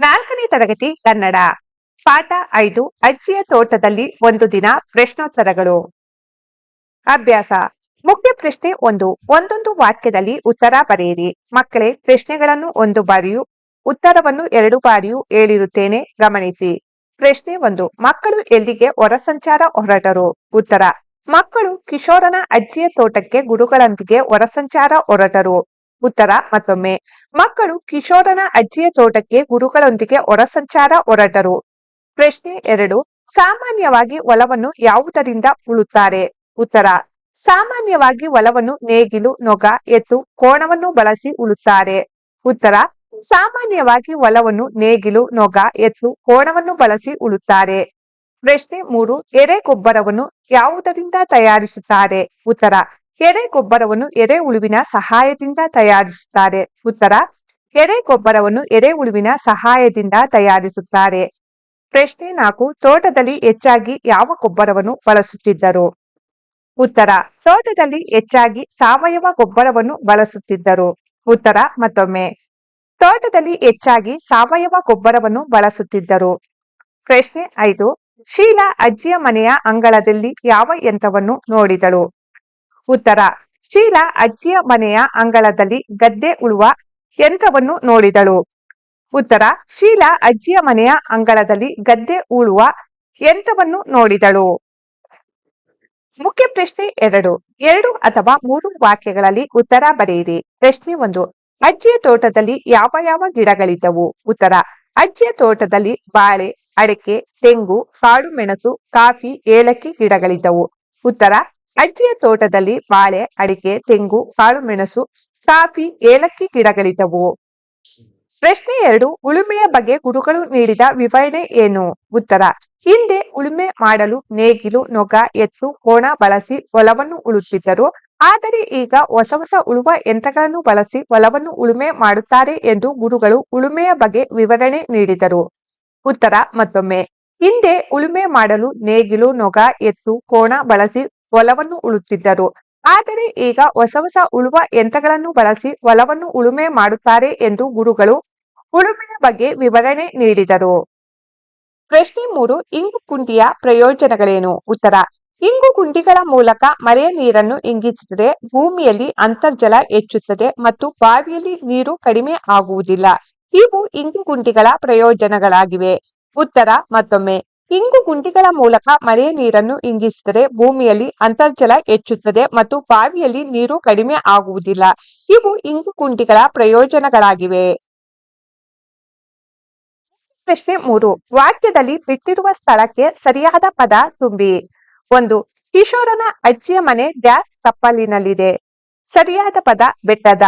ನಾಲ್ಕನೇ ತರಗತಿ ಕನ್ನಡ. ಪಾಠ ಐದು, ಅಜ್ಜಿಯ ತೋಟದಲ್ಲಿ ಒಂದು ದಿನ ಪ್ರಶ್ನೋತ್ತರಗಳು. ಅಭ್ಯಾಸ. ಮುಖ್ಯ ಪ್ರಶ್ನೆ ಒಂದು, ಒಂದೊಂದು ವಾಕ್ಯದಲ್ಲಿ ಉತ್ತರ ಬರೆಯಿರಿ. ಮಕ್ಕಳೇ, ಪ್ರಶ್ನೆಗಳನ್ನು ಒಂದು ಬಾರಿಯೂ, ಉತ್ತರವನ್ನು ಎರಡು ಬಾರಿಯೂ ಹೇಳಿರುತ್ತೇನೆ, ಗಮನಿಸಿ. ಪ್ರಶ್ನೆ ಒಂದು, ಮಕ್ಕಳು ಎಲ್ಲಿಗೆ ಹೊರಸಂಚಾರ ಹೊರಟರು? ಉತ್ತರ, ಮಕ್ಕಳು ಕಿಶೋರನ ಅಜ್ಜಿಯ ತೋಟಕ್ಕೆ ಗುರುಗಳೊಂದಿಗೆ ಹೊರಸಂಚಾರ ಹೊರಟರು. ಉತ್ತರ ಮತ್ತೊಮ್ಮೆ. ಮಕ್ಕಳು ಕಿಶೋರನ ಅಜ್ಜಿಯ ತೋಟಕ್ಕೆ ಗುರುಗಳೊಂದಿಗೆ ಹೊರ ಸಂಚಾರ ಹೊರಟರು. ಪ್ರಶ್ನೆ ಎರಡು, ಸಾಮಾನ್ಯವಾಗಿ ಒಲವನ್ನು ಯಾವುದರಿಂದ ಉಳುತ್ತಾರೆ? ಉತ್ತರ, ಸಾಮಾನ್ಯವಾಗಿ ಒಲವನ್ನು ನೇಗಿಲು, ನೊಗ, ಎತ್ತು, ಕೋಣವನ್ನು ಬಳಸಿ ಉಳುತ್ತಾರೆ. ಉತ್ತರ, ಸಾಮಾನ್ಯವಾಗಿ ಒಲವನ್ನು ನೇಗಿಲು, ನೊಗ, ಎತ್ತು, ಕೋಣವನ್ನು ಬಳಸಿ ಉಳುತ್ತಾರೆ. ಪ್ರಶ್ನೆ ಮೂರು, ಎರೆ ಗೊಬ್ಬರವನ್ನು ಯಾವುದರಿಂದ ತಯಾರಿಸುತ್ತಾರೆ? ಉತ್ತರ ಎರೆ ಗೊಬ್ಬರವನ್ನು ಎರೆ ಉಳುವಿನ ಸಹಾಯದಿಂದ ತಯಾರಿಸುತ್ತಾರೆ. ಉತ್ತರ ಎರೆ ಗೊಬ್ಬರವನ್ನು ಎರೆ ಉಳುವಿನ ಸಹಾಯದಿಂದ ತಯಾರಿಸುತ್ತಾರೆ. ಪ್ರಶ್ನೆ ನಾಲ್ಕು, ತೋಟದಲ್ಲಿ ಹೆಚ್ಚಾಗಿ ಯಾವ ಗೊಬ್ಬರವನ್ನು ಬಳಸುತ್ತಿದ್ದರು? ಉತ್ತರ, ತೋಟದಲ್ಲಿ ಹೆಚ್ಚಾಗಿ ಸಾವಯವ ಗೊಬ್ಬರವನ್ನು ಬಳಸುತ್ತಿದ್ದರು. ಉತ್ತರ, ಮತ್ತೊಮ್ಮೆ, ತೋಟದಲ್ಲಿ ಹೆಚ್ಚಾಗಿ ಸಾವಯವ ಗೊಬ್ಬರವನ್ನು ಬಳಸುತ್ತಿದ್ದರು. ಪ್ರಶ್ನೆ ಐದು, ಶೀಲಾ ಅಜ್ಜಿಯ ಮನೆಯ ಅಂಗಳದಲ್ಲಿ ಯಾವ ಯಂತ್ರವನ್ನು ನೋಡಿದಳು? ಉತ್ತರ. ಶೀಲಾ ಅಜ್ಜಿಯ ಮನೆಯ ಅಂಗಳದಲ್ಲಿ ಗದ್ದೆ ಉಳುವ ಯಂತ್ರವನ್ನು ನೋಡಿದಳು. ಉತ್ತರ. ಶೀಲಾ ಅಜ್ಜಿಯ ಮನೆಯ ಅಂಗಳದಲ್ಲಿ ಗದ್ದೆ ಉಳುವ ಯಂತ್ರವನ್ನು ನೋಡಿದಳು. ಮುಖ್ಯ ಪ್ರಶ್ನೆ ಎರಡು. ಎರಡು ಅಥವಾ ಮೂರು ವಾಕ್ಯಗಳಲ್ಲಿ ಉತ್ತರ ಬರೆಯಿರಿ. ಪ್ರಶ್ನೆ ಒಂದು. ಅಜ್ಜಿಯ ತೋಟದಲ್ಲಿ ಯಾವ ಯಾವ ಗಿಡಗಳಿದ್ದವು? ಉತ್ತರ. ಅಜ್ಜಿಯ ತೋಟದಲ್ಲಿ ಬಾಳೆ, ಅಡಿಕೆ, ತೆಂಗು ಕಾಡು ಮೆಣಸು, ಕಾಫಿ, ಏಲಕ್ಕಿ ಗಿಡಗಳಿದ್ದವು. ಉತ್ತರ. ಅಜ್ಜಿಯ ತೋಟದಲ್ಲಿ ಬಾಳೆ, ಅಡಿಕೆ, ತೆಂಗು, ಕಾಳು, ಮೆಣಸು, ಕಾಫಿ, ಏಲಕ್ಕಿ ಗಿಡಗಳಿದ್ದವು. ಪ್ರಶ್ನೆ ಎರಡು, ಉಳುಮೆಯ ಬಗ್ಗೆ ಗುರುಗಳು ನೀಡಿದ ವಿವರಣೆ ಏನು? ಉತ್ತರ, ಹಿಂದೆ ಉಳುಮೆ ಮಾಡಲು ನೇಗಿಲು, ನೊಗ, ಎತ್ತು, ಕೋಣ ಬಳಸಿ ಹೊಲವನ್ನು ಉಳುತ್ತಿದ್ದರು. ಆದರೆ ಈಗ ಹೊಸ ಹೊಸ ಉಳುವ ಯಂತ್ರಗಳನ್ನು ಬಳಸಿ ಹೊಲವನ್ನು ಉಳುಮೆ ಮಾಡುತ್ತಾರೆ ಎಂದು ಗುರುಗಳು ಉಳುಮೆಯ ಬಗ್ಗೆ ವಿವರಣೆ ನೀಡಿದರು. ಉತ್ತರ ಮತ್ತೊಮ್ಮೆ, ಹಿಂದೆ ಉಳುಮೆ ಮಾಡಲು ನೇಗಿಲು, ನೊಗ, ಎತ್ತು, ಕೋಣ ಬಳಸಿ ಹೊಲವನ್ನು ಉಳುತ್ತಿದ್ದರು. ಆದರೆ ಈಗ ಹೊಸ ಹೊಸ ಉಳುವ ಯಂತ್ರಗಳನ್ನು ಬಳಸಿ ಹೊಲವನ್ನು ಉಳುಮೆ ಮಾಡುತ್ತಾರೆ ಎಂದು ಗುರುಗಳು ಉಳುಮೆಯ ಬಗ್ಗೆ ವಿವರಣೆ ನೀಡಿದರು. ಪ್ರಶ್ನೆ ಮೂರು, ಇಂಗು ಕುಂಡಿಯ ಪ್ರಯೋಜನಗಳೇನು? ಉತ್ತರ, ಇಂಗು ಕುಂಡಿಗಳ ಮೂಲಕ ಮಳೆಯ ನೀರನ್ನು ಇಂಗಿಸಿದರೆ ಭೂಮಿಯಲ್ಲಿ ಅಂತರ್ಜಲ ಹೆಚ್ಚುತ್ತದೆ ಮತ್ತು ಬಾವಿಯಲ್ಲಿ ನೀರು ಕಡಿಮೆ ಆಗುವುದಿಲ್ಲ. ಇವು ಇಂಗು ಗುಂಡಿಗಳ ಪ್ರಯೋಜನಗಳಾಗಿವೆ. ಉತ್ತರ, ಮತ್ತೊಮ್ಮೆ ಇಂಗು ಗುಂಡಿಗಳ ಮೂಲಕ ಮಳೆಯ ನೀರನ್ನು ಇಂಗಿಸಿದರೆ ಭೂಮಿಯಲ್ಲಿ ಅಂತರ್ಜಲ ಹೆಚ್ಚುತ್ತದೆ ಮತ್ತು ಬಾವಿಯಲ್ಲಿ ನೀರು ಕಡಿಮೆ ಆಗುವುದಿಲ್ಲ. ಇವು ಇಂಗು ಗುಂಡಿಗಳ ಪ್ರಯೋಜನಗಳಾಗಿವೆ. ಪ್ರಶ್ನೆ ಮೂರು. ವಾಕ್ಯದಲ್ಲಿ ಬಿಟ್ಟಿರುವ ಸ್ಥಳಕ್ಕೆ ಸರಿಯಾದ ಪದ ತುಂಬಿ. ಒಂದು. ಕಿಶೋರನ ಅಜ್ಜಿಯ ಮನೆ ಡ್ಯಾಸ್ ತಪ್ಪಲಿನಲ್ಲಿದೆ ಸರಿಯಾದ ಪದ ಬೆಟ್ಟದ.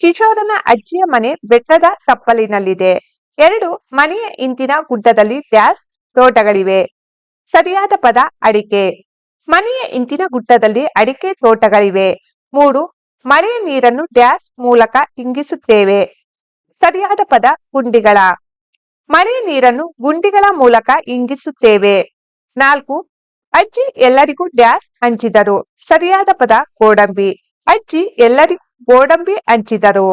ಕಿಶೋರನ ಅಜ್ಜಿಯ ಮನೆ ಬೆಟ್ಟದ ತಪ್ಪಲಿನಲ್ಲಿದೆ ಎರಡು. ಮನೆಯ ಇಂದಿನ ಗುಡ್ಡದಲ್ಲಿ ಡ್ಯಾಸ್ ತೋಟಗಳಿವೆ. ಸರಿಯಾದ ಪದ ಅಡಿಕೆ. ಮನೆಯ ಇಂತಿನ ಗುಡ್ಡದಲ್ಲಿ ಅಡಿಕೆ ತೋಟಗಳಿವೆ. ಮೂರು, ಮಳೆಯ ನೀರನ್ನು ಡ್ಯಾಸ್ ಮೂಲಕ ಇಂಗಿಸುತ್ತೇವೆ. ಸರಿಯಾದ ಪದ ಗುಂಡಿಗಳ. ಮಳೆಯ ನೀರನ್ನು ಗುಂಡಿಗಳ ಮೂಲಕ ಇಂಗಿಸುತ್ತೇವೆ. ನಾಲ್ಕು, ಅಜ್ಜಿ ಎಲ್ಲರಿಗೂ ಡ್ಯಾಸ್ ಹಂಚಿದರು. ಸರಿಯಾದ ಪದ ಗೋಡಂಬಿ. ಅಜ್ಜಿ ಎಲ್ಲರಿಗೂ ಗೋಡಂಬಿ ಹಂಚಿದರು.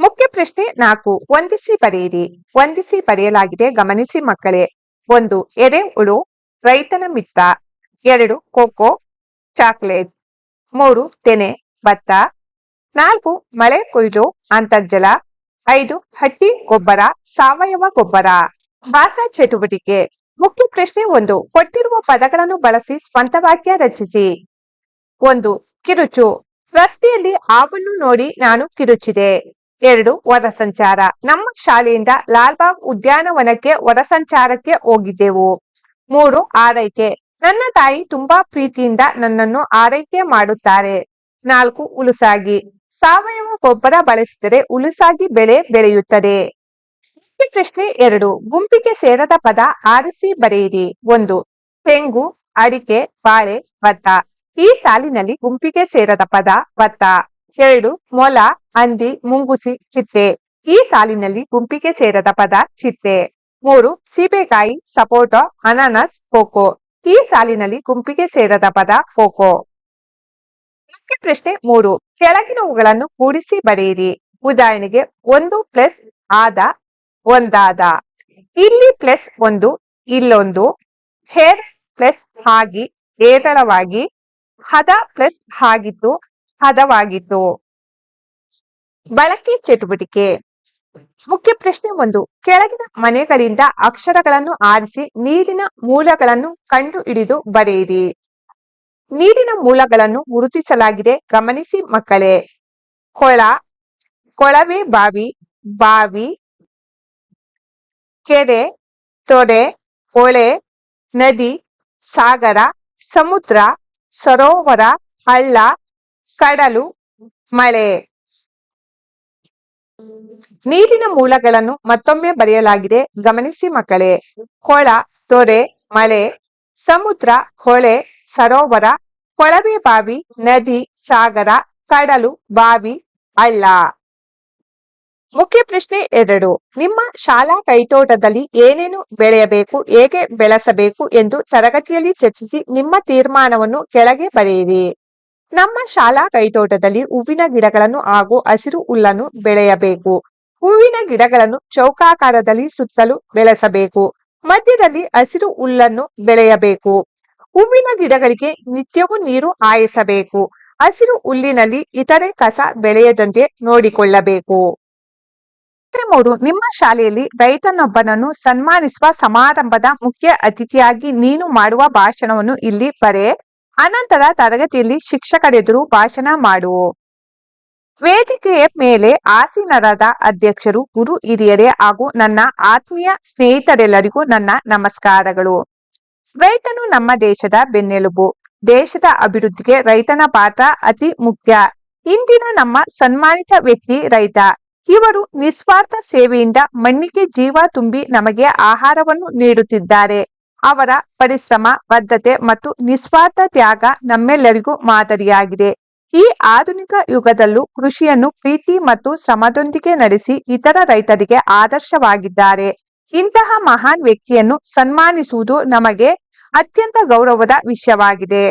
ಮುಖ್ಯ ಪ್ರಶ್ನೆ ನಾಲ್ಕು. ವಂದಿಸಿ ಬರೆಯಿರಿ. ವಂದಿಸಿ ಬರೆಯಲಾಗಿದೆ. ಗಮನಿಸಿ ಮಕ್ಕಳೇ. ಒಂದು ಎರೆ ಉಳು, ರೈತನ ಮಿತ್ರ ಎರಡು, ಕೋಕೋ, ಚಾಕ್ಲೇಟ್. ಮೂರು, ತೆನೆ, ಭತ್ತ. ನಾಲ್ಕು, ಮಳೆ, ಕೊಯ್ಲು, ಅಂತರ್ಜಲ. ಐದು, ಹಟ್ಟಿ, ಗೊಬ್ಬರ, ಸಾವಯವ ಗೊಬ್ಬರ. ಭಾಷಾ ಚಟುವಟಿಕೆ. ಮುಖ್ಯ ಪ್ರಶ್ನೆ ಒಂದು. ಕೊಟ್ಟಿರುವ ಪದಗಳನ್ನು ಬಳಸಿ ಸ್ವಂತ ವಾಕ್ಯ ರಚಿಸಿ. ಒಂದು, ಕಿರುಚು. ರಸ್ತೆಯಲ್ಲಿ ಆವನ್ನು ನೋಡಿ ನಾನು ಕಿರುಚಿದೆ. ಎರಡು ಹೊರ ಸಂಚಾರ. ನಮ್ಮ ಶಾಲೆಯಿಂದ ಲಾಲ್ಬಾಗ್ ಉದ್ಯಾನವನಕ್ಕೆ ಹೊರ ಸಂಚಾರಕ್ಕೆ ಹೋಗಿದ್ದೆವು. ಮೂರು, ಆರೈಕೆ. ನನ್ನ ತಾಯಿ ತುಂಬಾ ಪ್ರೀತಿಯಿಂದ ನನ್ನನ್ನು ಆರೈಕೆ ಮಾಡುತ್ತಾರೆ. ನಾಲ್ಕು ಉಲುಸಾಗಿ ಸಾವಯವ ಗೊಬ್ಬರ ಬಳಸಿದರೆ ಉಲುಸಾಗಿ ಬೆಳೆ ಬೆಳೆಯುತ್ತದೆ. ಪ್ರಶ್ನೆ ಎರಡು. ಗುಂಪಿಗೆ ಸೇರದ ಪದ ಆರಿಸಿ ಬರೆಯಿರಿ. ಒಂದು, ತೆಂಗು, ಅಡಿಕೆ, ಬಾಳೆ, ಭತ್ತ. ಈ ಸಾಲಿನಲ್ಲಿ ಗುಂಪಿಗೆ ಸೇರದ ಪದ ಭತ್ತ. ಎರಡು, ಮೊಲ, ಹಂದಿ, ಮುಂಗುಸಿ, ಚಿತ್ತೆ. ಈ ಸಾಲಿನಲ್ಲಿ ಗುಂಪಿಗೆ ಸೇರದ ಪದ ಚಿತ್ತೆ. ಮೂರು, ಸೀಬೆಕಾಯಿ, ಸಪೋಟ, ಅನಾನಸ್, ಕೋಕೋ. ಈ ಸಾಲಿನಲ್ಲಿ ಗುಂಪಿಗೆ ಸೇರದ ಪದ ಕೋಕೋ. ಮುಖ್ಯ ಪ್ರಶ್ನೆ ಮೂರು ಕೆಳಗಿನವುಗಳನ್ನು ಕೂಡಿಸಿ ಬರೆಯಿರಿ. ಉದಾಹರಣೆಗೆ, ಒಂದು ಪ್ಲಸ್ ಆದ ಒಂದಾದ. ಇಲ್ಲಿ ಪ್ಲಸ್ ಒಂದು, ಇಲ್ಲೊಂದು. ಹೇರ್ ಪ್ಲಸ್ ಹಾಗಿ ಏರಳವಾಗಿ ಹದ ಪ್ಲಸ್ ಆಗಿತ್ತು ಹದವಾಗಿತ್ತು ಬಳಕೆ ಚಟುವಟಿಕೆ. ಮುಖ್ಯ ಪ್ರಶ್ನೆ ಒಂದು. ಕೆಳಗಿನ ಮನೆಗಳಿಂದ ಅಕ್ಷರಗಳನ್ನು ಆರಿಸಿ ನೀರಿನ ಮೂಲಗಳನ್ನು ಕಂಡು ಹಿಡಿದು ಬರೆಯಿರಿ. ನೀರಿನ ಮೂಲಗಳನ್ನು ಗುರುತಿಸಲಾಗಿದೆ. ಗಮನಿಸಿ ಮಕ್ಕಳೇ. ಕೊಳ, ಕೊಳವೆ ಬಾವಿ ಬಾವಿ, ಕೆರೆ ತೊರೆ ಹೊಳೆ, ನದಿ, ಸಾಗರ, ಸಮುದ್ರ, ಸರೋವರ, ಹಳ್ಳ ಕಡಲು, ಮಳೆ. ನೀರಿನ ಮೂಲಗಳನ್ನು ಮತ್ತೊಮ್ಮೆ ಬರೆಯಲಾಗಿದೆ. ಗಮನಿಸಿ ಮಕ್ಕಳೇ. ಕೊಳ, ತೊರೆ, ಮಳೆ. ಸಮುದ್ರ, ಹೊಳೆ, ಸರೋವರ, ಕೊಳವೆ ಬಾವಿ, ನದಿ, ಸಾಗರ, ಕಡಲು, ಬಾವಿ, ಅಲ್ಲ. ಮುಖ್ಯ ಪ್ರಶ್ನೆ ಎರಡು. ನಿಮ್ಮ ಶಾಲಾ ಕೈತೋಟದಲ್ಲಿ ಏನೇನು ಬೆಳೆಯಬೇಕು, ಹೇಗೆ ಬೆಳೆಸಬೇಕು ಎಂದು ತರಗತಿಯಲ್ಲಿ ಚರ್ಚಿಸಿ ನಿಮ್ಮ ತೀರ್ಮಾನವನ್ನು ಕೆಳಗೆ ಬರೆಯಿರಿ. ನಮ್ಮ ಶಾಲಾ ಕೈತೋಟದಲ್ಲಿ ಹೂವಿನ ಗಿಡಗಳನ್ನು ಹಾಗೂ ಹಸಿರು ಹುಲ್ಲನ್ನು ಬೆಳೆಯಬೇಕು. ಹೂವಿನ ಗಿಡಗಳನ್ನು ಚೌಕಾಕಾರದಲ್ಲಿ ಸುತ್ತಲೂ ಬೆಳೆಸಬೇಕು. ಮಧ್ಯದಲ್ಲಿ ಹಸಿರು ಹುಲ್ಲನ್ನು ಬೆಳೆಯಬೇಕು. ಹೂವಿನ ಗಿಡಗಳಿಗೆ ನಿತ್ಯವೂ ನೀರು ಹಾಯಿಸಬೇಕು. ಹಸಿರು ಹುಲ್ಲಿನಲ್ಲಿ ಇತರೆ ಕಸ ಬೆಳೆಯದಂತೆ ನೋಡಿಕೊಳ್ಳಬೇಕು. ಮೂರು ನಿಮ್ಮ ಶಾಲೆಯಲ್ಲಿ ರೈತನೊಬ್ಬನನ್ನು ಸನ್ಮಾನಿಸುವ ಸಮಾರಂಭದ ಮುಖ್ಯ ಅತಿಥಿಯಾಗಿ ನೀನು ಮಾಡುವ ಭಾಷಣವನ್ನು ಇಲ್ಲಿ ಬರೆ. ಅನಂತರ ತರಗತಿಯಲ್ಲಿ ಶಿಕ್ಷಕರೆದುರು ಭಾಷಣ ಮಾಡು ವೇದಿಕೆಯ ಮೇಲೆ ಆಸೀನರಾದ ಅಧ್ಯಕ್ಷರು, ಗುರು ಹಿರಿಯರೇ ಹಾಗೂ ನನ್ನ ಆತ್ಮೀಯ ಸ್ನೇಹಿತರೆಲ್ಲರಿಗೂ ನನ್ನ ನಮಸ್ಕಾರಗಳು. ರೈತನು ನಮ್ಮ ದೇಶದ ಬೆನ್ನೆಲುಬು, ದೇಶದ ಅಭಿವೃದ್ಧಿಗೆ ರೈತನ ಪಾತ್ರ ಅತಿ ಮುಖ್ಯ. ಇಂದಿನ ನಮ್ಮ ಸನ್ಮಾನಿತ ವ್ಯಕ್ತಿ ರೈತ. ಇವರು ನಿಸ್ವಾರ್ಥ ಸೇವೆಯಿಂದ ಮಣ್ಣಿಗೆ ಜೀವ ತುಂಬಿ ನಮಗೆ ಆಹಾರವನ್ನು ನೀಡುತ್ತಿದ್ದಾರೆ. ಅವರ ಪರಿಶ್ರಮ, ಬದ್ಧತೆ ಮತ್ತು ನಿಸ್ವಾರ್ಥ ತ್ಯಾಗ ನಮ್ಮೆಲ್ಲರಿಗೂ ಮಾದರಿಯಾಗಿದೆ. ಈ ಆಧುನಿಕ ಯುಗದಲ್ಲೂ ಕೃಷಿಯನ್ನು ಪ್ರೀತಿ ಮತ್ತು ಶ್ರಮದೊಂದಿಗೆ ನಡೆಸಿ ಇತರ ರೈತರಿಗೆ ಆದರ್ಶವಾಗಿದ್ದಾರೆ. ಇಂತಹ ಮಹಾನ್ ವ್ಯಕ್ತಿಯನ್ನು ಸನ್ಮಾನಿಸುವುದು ನಮಗೆ ಅತ್ಯಂತ ಗೌರವದ ವಿಷಯವಾಗಿದೆ.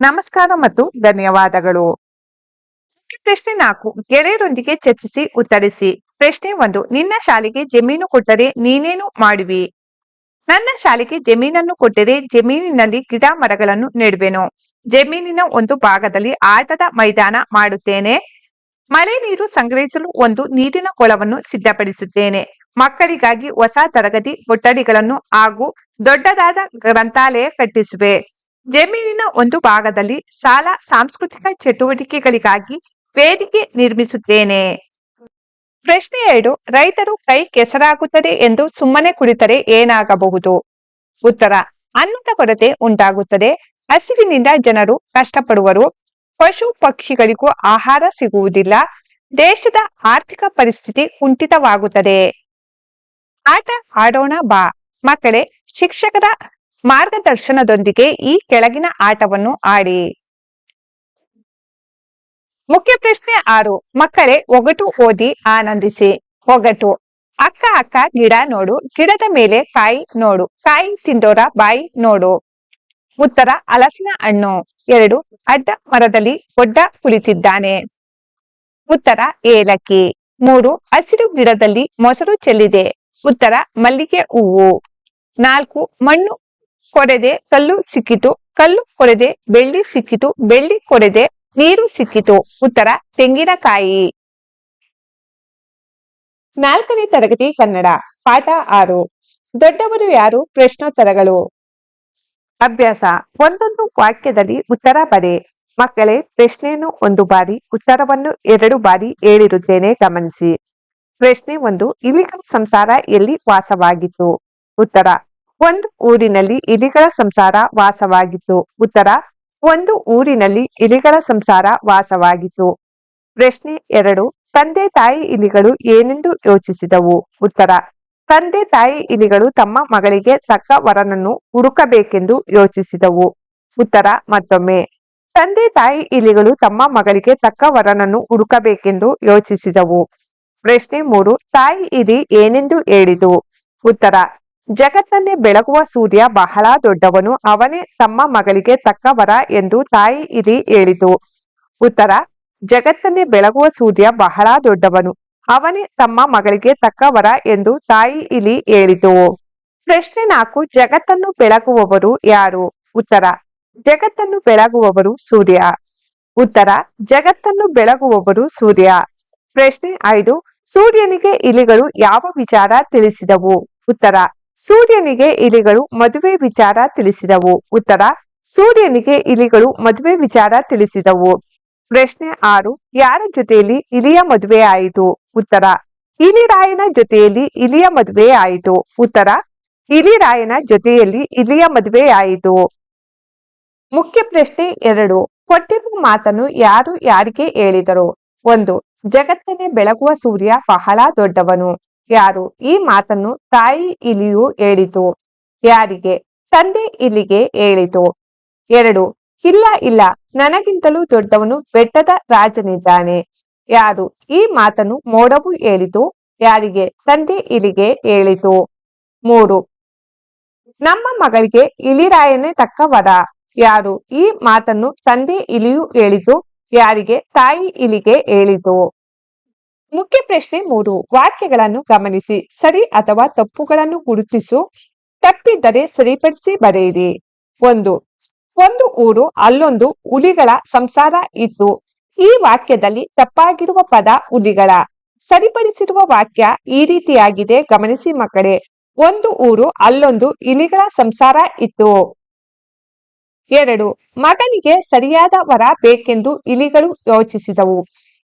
ನಮಸ್ಕಾರ ಮತ್ತು ಧನ್ಯವಾದಗಳು. ಪ್ರಶ್ನೆ ನಾಲ್ಕು. ಗೆಳೆಯರೊಂದಿಗೆ ಚರ್ಚಿಸಿ ಉತ್ತರಿಸಿ. ಪ್ರಶ್ನೆ ಒಂದು. ನಿನ್ನ ಶಾಲೆಗೆ ಜಮೀನು ಕೊಟ್ಟರೆ ನೀನೇನು ಮಾಡುವಿ? ನನ್ನ ಶಾಲೆಗೆ ಜಮೀನನ್ನು ಕೊಟ್ಟರೆ ಜಮೀನಿನಲ್ಲಿ ಗಿಡ ಮರಗಳನ್ನು ನೆಡುವೆನು. ಜಮೀನಿನ ಒಂದು ಭಾಗದಲ್ಲಿ ಆಟದ ಮೈದಾನ ಮಾಡುತ್ತೇನೆ. ಮಳೆ ನೀರು ಸಂಗ್ರಹಿಸಲು ಒಂದು ನೀರಿನ ಕೊಳವನ್ನು ಸಿದ್ಧಪಡಿಸುತ್ತೇನೆ. ಮಕ್ಕಳಿಗಾಗಿ ಹೊಸ ತರಗತಿ ಕೊಠಡಿಗಳನ್ನು ಹಾಗೂ ದೊಡ್ಡದಾದ ಗ್ರಂಥಾಲಯ ಕಟ್ಟಿಸುವೆ. ಜಮೀನಿನ ಒಂದು ಭಾಗದಲ್ಲಿ ಸಾಲ ಸಾಂಸ್ಕೃತಿಕ ಚಟುವಟಿಕೆಗಳಿಗಾಗಿ ವೇದಿಕೆ ನಿರ್ಮಿಸುತ್ತೇನೆ. ಪ್ರಶ್ನೆ ಎರಡು, ರೈತರು ಕೈ ಕೆಸರಾಗುತ್ತದೆ ಎಂದು ಸುಮ್ಮನೆ ಕುಳಿತರೆ ಏನಾಗಬಹುದು? ಉತ್ತರ, ಅನ್ನದ ಕೊರತೆ ಉಂಟಾಗುತ್ತದೆ. ಹಸಿವಿನಿಂದ ಜನರು ಕಷ್ಟಪಡುವರು. ಪಶು ಪಕ್ಷಿಗಳಿಗೂ ಆಹಾರ ಸಿಗುವುದಿಲ್ಲ. ದೇಶದ ಆರ್ಥಿಕ ಪರಿಸ್ಥಿತಿ ಕುಂಠಿತವಾಗುತ್ತದೆ. ಆಟ ಆಡೋಣ ಬಾ. ಮಕ್ಕಳೇ, ಶಿಕ್ಷಕರ ಮಾರ್ಗದರ್ಶನದೊಂದಿಗೆ ಈ ಕೆಳಗಿನ ಆಟವನ್ನು ಆಡಿ. ಮುಖ್ಯ ಪ್ರಶ್ನೆ ಆರು. ಮಕ್ಕಳೇ, ಒಗಟು ಓದಿ ಆನಂದಿಸಿ. ಒಗಟು. ಅಕ್ಕ ಅಕ್ಕ, ಗಿಡ ನೋಡು. ಗಿಡದ ಮೇಲೆ ಕಾಯಿ ನೋಡು. ಕಾಯಿ ತಿಂದೋರ ಬಾಯಿ ನೋಡು. ಉತ್ತರ ಹಲಸಿನ ಹಣ್ಣು. ಎರಡು, ಅಡ್ಡ ಮರದಲ್ಲಿ ಒಡ್ಡ ಕುಳಿತಿದ್ದಾನೆ. ಉತ್ತರ, ಏಲಕ್ಕಿ. ಮೂರು, ಹಸಿರು ಗಿಡದಲ್ಲಿ ಮೊಸರು ಚೆಲ್ಲಿದೆ. ಉತ್ತರ, ಮಲ್ಲಿಗೆ ಹೂವು. ನಾಲ್ಕು, ಮಣ್ಣು ಕೊರೆದೆ ಕಲ್ಲು ಸಿಕ್ಕಿತು. ಕಲ್ಲು ಕೊರೆದೆ ಬೆಳ್ಳಿ ಸಿಕ್ಕಿತು. ಬೆಳ್ಳಿ ಕೊರೆದೆ ನೀರು ಸಿಕ್ಕಿತು. ಉತ್ತರ, ತೆಂಗಿನಕಾಯಿ. ನಾಲ್ಕನೇ ತರಗತಿ ಕನ್ನಡ, ಪಾಠ ಆರು. ದೊಡ್ಡವರು ಯಾರು? ಪ್ರಶ್ನೋತ್ತರಗಳು. ಅಭ್ಯಾಸ. ಒಂದೊಂದು ವಾಕ್ಯದಲ್ಲಿ ಉತ್ತರ ಬರೆ. ಮಕ್ಕಳೇ, ಪ್ರಶ್ನೆಯನ್ನು ಒಂದು ಬಾರಿ, ಉತ್ತರವನ್ನು ಎರಡು ಬಾರಿ ಹೇಳಿರುತ್ತೇನೆ ಗಮನಿಸಿ. ಪ್ರಶ್ನೆ ಒಂದು, ಇಲಿಗಳ ಸಂಸಾರ ಎಲ್ಲಿ ವಾಸವಾಗಿತ್ತು? ಉತ್ತರ, ಒಂದು ಊರಿನಲ್ಲಿ ಇಲಿಗಳ ಸಂಸಾರ ವಾಸವಾಗಿತ್ತು. ಉತ್ತರ ಒಂದು ಊರಿನಲ್ಲಿ ಇಲಿಗಳ ಸಂಸಾರ ವಾಸವಾಗಿತ್ತು. ಪ್ರಶ್ನೆ ಎರಡು, ತಂದೆ ತಾಯಿ ಇಲಿಗಳು ಏನೆಂದು ಯೋಚಿಸಿದವು? ಉತ್ತರ, ತಂದೆ ತಾಯಿ ಇಲಿಗಳು ತಮ್ಮ ಮಗಳಿಗೆ ತಕ್ಕ ವರನನ್ನು ಹುಡುಕಬೇಕೆಂದು ಯೋಚಿಸಿದವು. ಉತ್ತರ, ಮತ್ತೊಮ್ಮೆ, ತಂದೆ ತಾಯಿ ಇಲಿಗಳು ತಮ್ಮ ಮಗಳಿಗೆ ತಕ್ಕ ವರನನ್ನು ಹುಡುಕಬೇಕೆಂದು ಯೋಚಿಸಿದವು. ಪ್ರಶ್ನೆ ಮೂರು, ತಾಯಿ ಇಲಿ ಏನೆಂದು ಹೇಳಿದು ಉತ್ತರ ಜಗತ್ತನ್ನೇ ಬೆಳಗುವ ಸೂರ್ಯ ಬಹಳ ದೊಡ್ಡವನು, ಅವನೇ ತಮ್ಮ ಮಗಳಿಗೆ ತಕ್ಕವರ ಎಂದು ತಾಯಿ ಇಲಿ ಹೇಳಿತು. ಉತ್ತರ, ಜಗತ್ತನ್ನೇ ಬೆಳಗುವ ಸೂರ್ಯ ಬಹಳ ದೊಡ್ಡವನು, ಅವನೇ ತಮ್ಮ ಮಗಳಿಗೆ ತಕ್ಕವರ ಎಂದು ತಾಯಿ ಇಲಿ ಹೇಳಿತು. ಪ್ರಶ್ನೆ ನಾಲ್ಕು, ಜಗತ್ತನ್ನು ಬೆಳಗುವವರು ಯಾರು? ಉತ್ತರ, ಜಗತ್ತನ್ನು ಬೆಳಗುವವರು ಸೂರ್ಯ. ಉತ್ತರ, ಜಗತ್ತನ್ನು ಬೆಳಗುವವರು ಸೂರ್ಯ. ಪ್ರಶ್ನೆ ಐದು, ಸೂರ್ಯನಿಗೆ ಇಲಿಗಳು ಯಾವ ವಿಚಾರ ತಿಳಿಸಿದವು? ಉತ್ತರ ಸೂರ್ಯನಿಗೆ ಇಲಿಗಳು ಮದುವೆ ವಿಚಾರ ತಿಳಿಸಿದವು. ಉತ್ತರ, ಸೂರ್ಯನಿಗೆ ಇಲಿಗಳು ಮದುವೆ ವಿಚಾರ ತಿಳಿಸಿದವು. ಪ್ರಶ್ನೆ ಆರು, ಯಾರ ಜೊತೆಯಲ್ಲಿ ಇಲಿಯ ಮದುವೆ ಆಯಿತು? ಉತ್ತರ, ಇಲಿರಾಯನ ಜೊತೆಯಲ್ಲಿ ಇಲಿಯ ಮದುವೆ ಆಯಿತು. ಉತ್ತರ, ಇಲಿರಾಯನ ಜೊತೆಯಲ್ಲಿ ಇಲಿಯ ಮದುವೆ ಆಯಿತು. ಮುಖ್ಯ ಪ್ರಶ್ನೆ ಎರಡು, ಕೊಟ್ಟಿರುವ ಮಾತನ್ನು ಯಾರು ಯಾರಿಗೆ ಹೇಳಿದರು? ಒಂದು, ಜಗತ್ತನ್ನೇ ಬೆಳಗುವ ಸೂರ್ಯ ಬಹಳ ದೊಡ್ಡವನು. ಯಾರು? ಈ ಮಾತನ್ನು ತಾಯಿ ಇಲಿಯು ಹೇಳಿತು. ಯಾರಿಗೆ? ತಂದೆ ಇಲಿಗೆ ಹೇಳಿತು. ಎರಡು, ಇಲ್ಲ ಇಲ್ಲ, ನನಗಿಂತಲೂ ದೊಡ್ಡವನು ಬೆಟ್ಟದ ರಾಜನಿದ್ದಾನೆ. ಯಾರು? ಈ ಮಾತನ್ನು ಮೋಡವು ಹೇಳಿತು. ಯಾರಿಗೆ? ತಂದೆ ಇಲಿಗೆ ಹೇಳಿತು. ಮೂರು, ನಮ್ಮ ಮಗಳಿಗೆ ಇಲಿರಾಯನೇ ತಕ್ಕ ವರ ಯಾರು? ಈ ಮಾತನ್ನು ತಂದೆ ಇಲಿಯು ಹೇಳಿತು. ಯಾರಿಗೆ? ತಾಯಿ ಇಲಿಗೆ ಹೇಳಿತು. ಮುಖ್ಯ ಪ್ರಶ್ನೆ ಮೂರು. ವಾಕ್ಯಗಳನ್ನು ಗಮನಿಸಿ. ಸರಿ ಅಥವಾ ತಪ್ಪುಗಳನ್ನು ಗುರುತಿಸು. ತಪ್ಪಿದ್ದರೆ ಸರಿಪಡಿಸಿ ಬರೆಯಿರಿ. ಒಂದು. ಒಂದು ಊರು, ಅಲ್ಲೊಂದು ಹುಲಿಗಳ ಸಂಸಾರ ಇತ್ತು ಈ ವಾಕ್ಯದಲ್ಲಿ ತಪ್ಪಾಗಿರುವ ಪದ ಹುಲಿಗಳ. ಸರಿಪಡಿಸಿರುವ ವಾಕ್ಯ ಈ ರೀತಿಯಾಗಿದೆ. ಗಮನಿಸಿ ಮಕ್ಕಳೇ. ಒಂದು ಊರು, ಅಲ್ಲೊಂದು ಇಲಿಗಳ ಸಂಸಾರ ಇತ್ತು ಎರಡು. ಮಗನಿಗೆ ಸರಿಯಾದ ವರ ಬೇಕೆಂದು ಇಲಿಗಳು ಯೋಚಿಸಿದವು.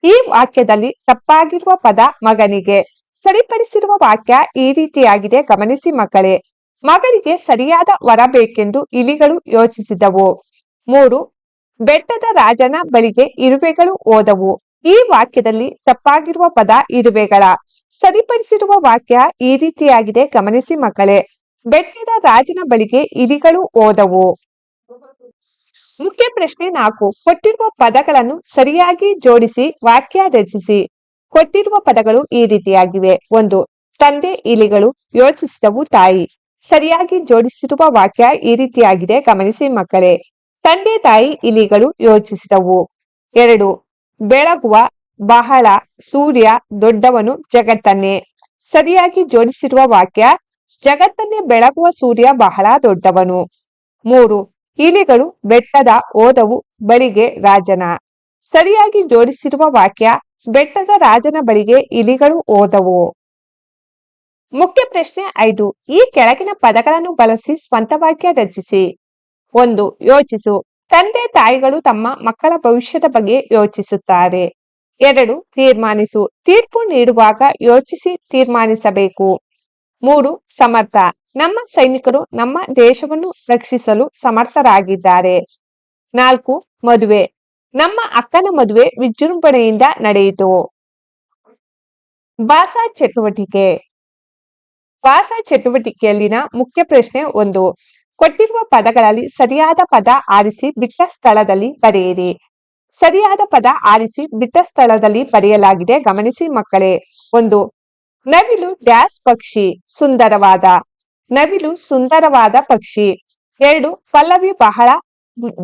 ಈ ವಾಕ್ಯದಲ್ಲಿ ತಪ್ಪಾಗಿರುವ ಪದ ಮಗನಿಗೆ. ಸರಿಪಡಿಸಿರುವ ವಾಕ್ಯ ಈ ರೀತಿಯಾಗಿದೆ, ಗಮನಿಸಿ ಮಕ್ಕಳೇ. ಮಗಳಿಗೆ ಸರಿಯಾದ ವರ ಬೇಕೆಂದು ಇಲಿಗಳು ಯೋಚಿಸಿದವು. ಮೂರು, ಬೆಟ್ಟದ ರಾಜನ ಬಳಿಗೆ ಇರುವೆಗಳು ಓದವು ಈ ವಾಕ್ಯದಲ್ಲಿ ತಪ್ಪಾಗಿರುವ ಪದ ಇರುವೆಗಳ. ಸರಿಪಡಿಸಿರುವ ವಾಕ್ಯ ಈ ರೀತಿಯಾಗಿದೆ, ಗಮನಿಸಿ ಮಕ್ಕಳೇ. ಬೆಟ್ಟದ ರಾಜನ ಬಳಿಗೆ ಇಲಿಗಳು ಹೋದವು. ಮುಖ್ಯ ಪ್ರಶ್ನೆ ನಾಲ್ಕು. ಕೊಟ್ಟಿರುವ ಪದಗಳನ್ನು ಸರಿಯಾಗಿ ಜೋಡಿಸಿ ವಾಕ್ಯ ರಚಿಸಿ. ಕೊಟ್ಟಿರುವ ಪದಗಳು ಈ ರೀತಿಯಾಗಿವೆ. ಒಂದು, ತಂದೆ ಇಲಿಗಳು ಯೋಚಿಸಿದವು ತಾಯಿ. ಸರಿಯಾಗಿ ಜೋಡಿಸಿರುವ ವಾಕ್ಯ ಈ ರೀತಿಯಾಗಿದೆ. ಗಮನಿಸಿ ಮಕ್ಕಳೇ. ತಂದೆ ತಾಯಿ ಇಲಿಗಳು ಯೋಚಿಸಿದವು. ಎರಡು, ಬೆಳಗುವ ಬಹಳ ಸೂರ್ಯ ದೊಡ್ಡವನು ಜಗತ್ತನ್ನೇ. ಸರಿಯಾಗಿ ಜೋಡಿಸಿರುವ ವಾಕ್ಯ ಜಗತ್ತನ್ನೇ ಬೆಳಗುವ ಸೂರ್ಯ ಬಹಳ ದೊಡ್ಡವನು. ಮೂರು ಇಲಿಗಳು ಬೆಟ್ಟದ ಓದವು ಬಳಿಗೆ ರಾಜನ. ಸರಿಯಾಗಿ ಜೋಡಿಸಿರುವ ವಾಕ್ಯ ಬೆಟ್ಟದ ರಾಜನ ಬಳಿಗೆ ಇಲಿಗಳು ಓದವು. ಮುಖ್ಯ ಪ್ರಶ್ನೆ ಐದು. ಈ ಕೆಳಗಿನ ಪದಗಳನ್ನು ಬಳಸಿ ಸ್ವಂತ ವಾಕ್ಯ ರಚಿಸಿ. ಒಂದು. ಯೋಚಿಸು. ತಂದೆ ತಾಯಿಗಳು ತಮ್ಮ ಮಕ್ಕಳ ಭವಿಷ್ಯದ ಬಗ್ಗೆ ಯೋಚಿಸುತ್ತಾರೆ. ಎರಡು. ತೀರ್ಮಾನಿಸು. ತೀರ್ಪು ನೀಡುವಾಗ ಯೋಚಿಸಿ ತೀರ್ಮಾನಿಸಬೇಕು. ಮೂರು. ಸಮರ್ಥ. ನಮ್ಮ ಸೈನಿಕರು ನಮ್ಮ ದೇಶವನ್ನು ರಕ್ಷಿಸಲು ಸಮರ್ಥರಾಗಿದ್ದಾರೆ. ನಾಲ್ಕು, ಮದುವೆ. ನಮ್ಮ ಅಕ್ಕನ ಮದುವೆ ವಿಜೃಂಭಣೆಯಿಂದ ನಡೆಯಿತು. ಭಾಷಾ ಚಟುವಟಿಕೆ. ಭಾಷಾ ಚಟುವಟಿಕೆಯಲ್ಲಿನ ಮುಖ್ಯ ಪ್ರಶ್ನೆ ಒಂದು. ಕೊಟ್ಟಿರುವ ಪದಗಳಲ್ಲಿ ಸರಿಯಾದ ಪದ ಆರಿಸಿ ಬಿಟ್ಟ ಸ್ಥಳದಲ್ಲಿ ಬರೆಯಿರಿ. ಸರಿಯಾದ ಪದ ಆರಿಸಿ ಬಿಟ್ಟ ಸ್ಥಳದಲ್ಲಿ ಬರೆಯಲಾಗಿದೆ, ಗಮನಿಸಿ ಮಕ್ಕಳೇ. ಒಂದು. ನವಿಲು ಡ್ಯಾಸ್ ಪಕ್ಷಿ. ಸುಂದರವಾದ. ನವಿಲು ಸುಂದರವಾದ ಪಕ್ಷಿ. ಎರಡು, ಪಲ್ಲವಿ ಬಹಳ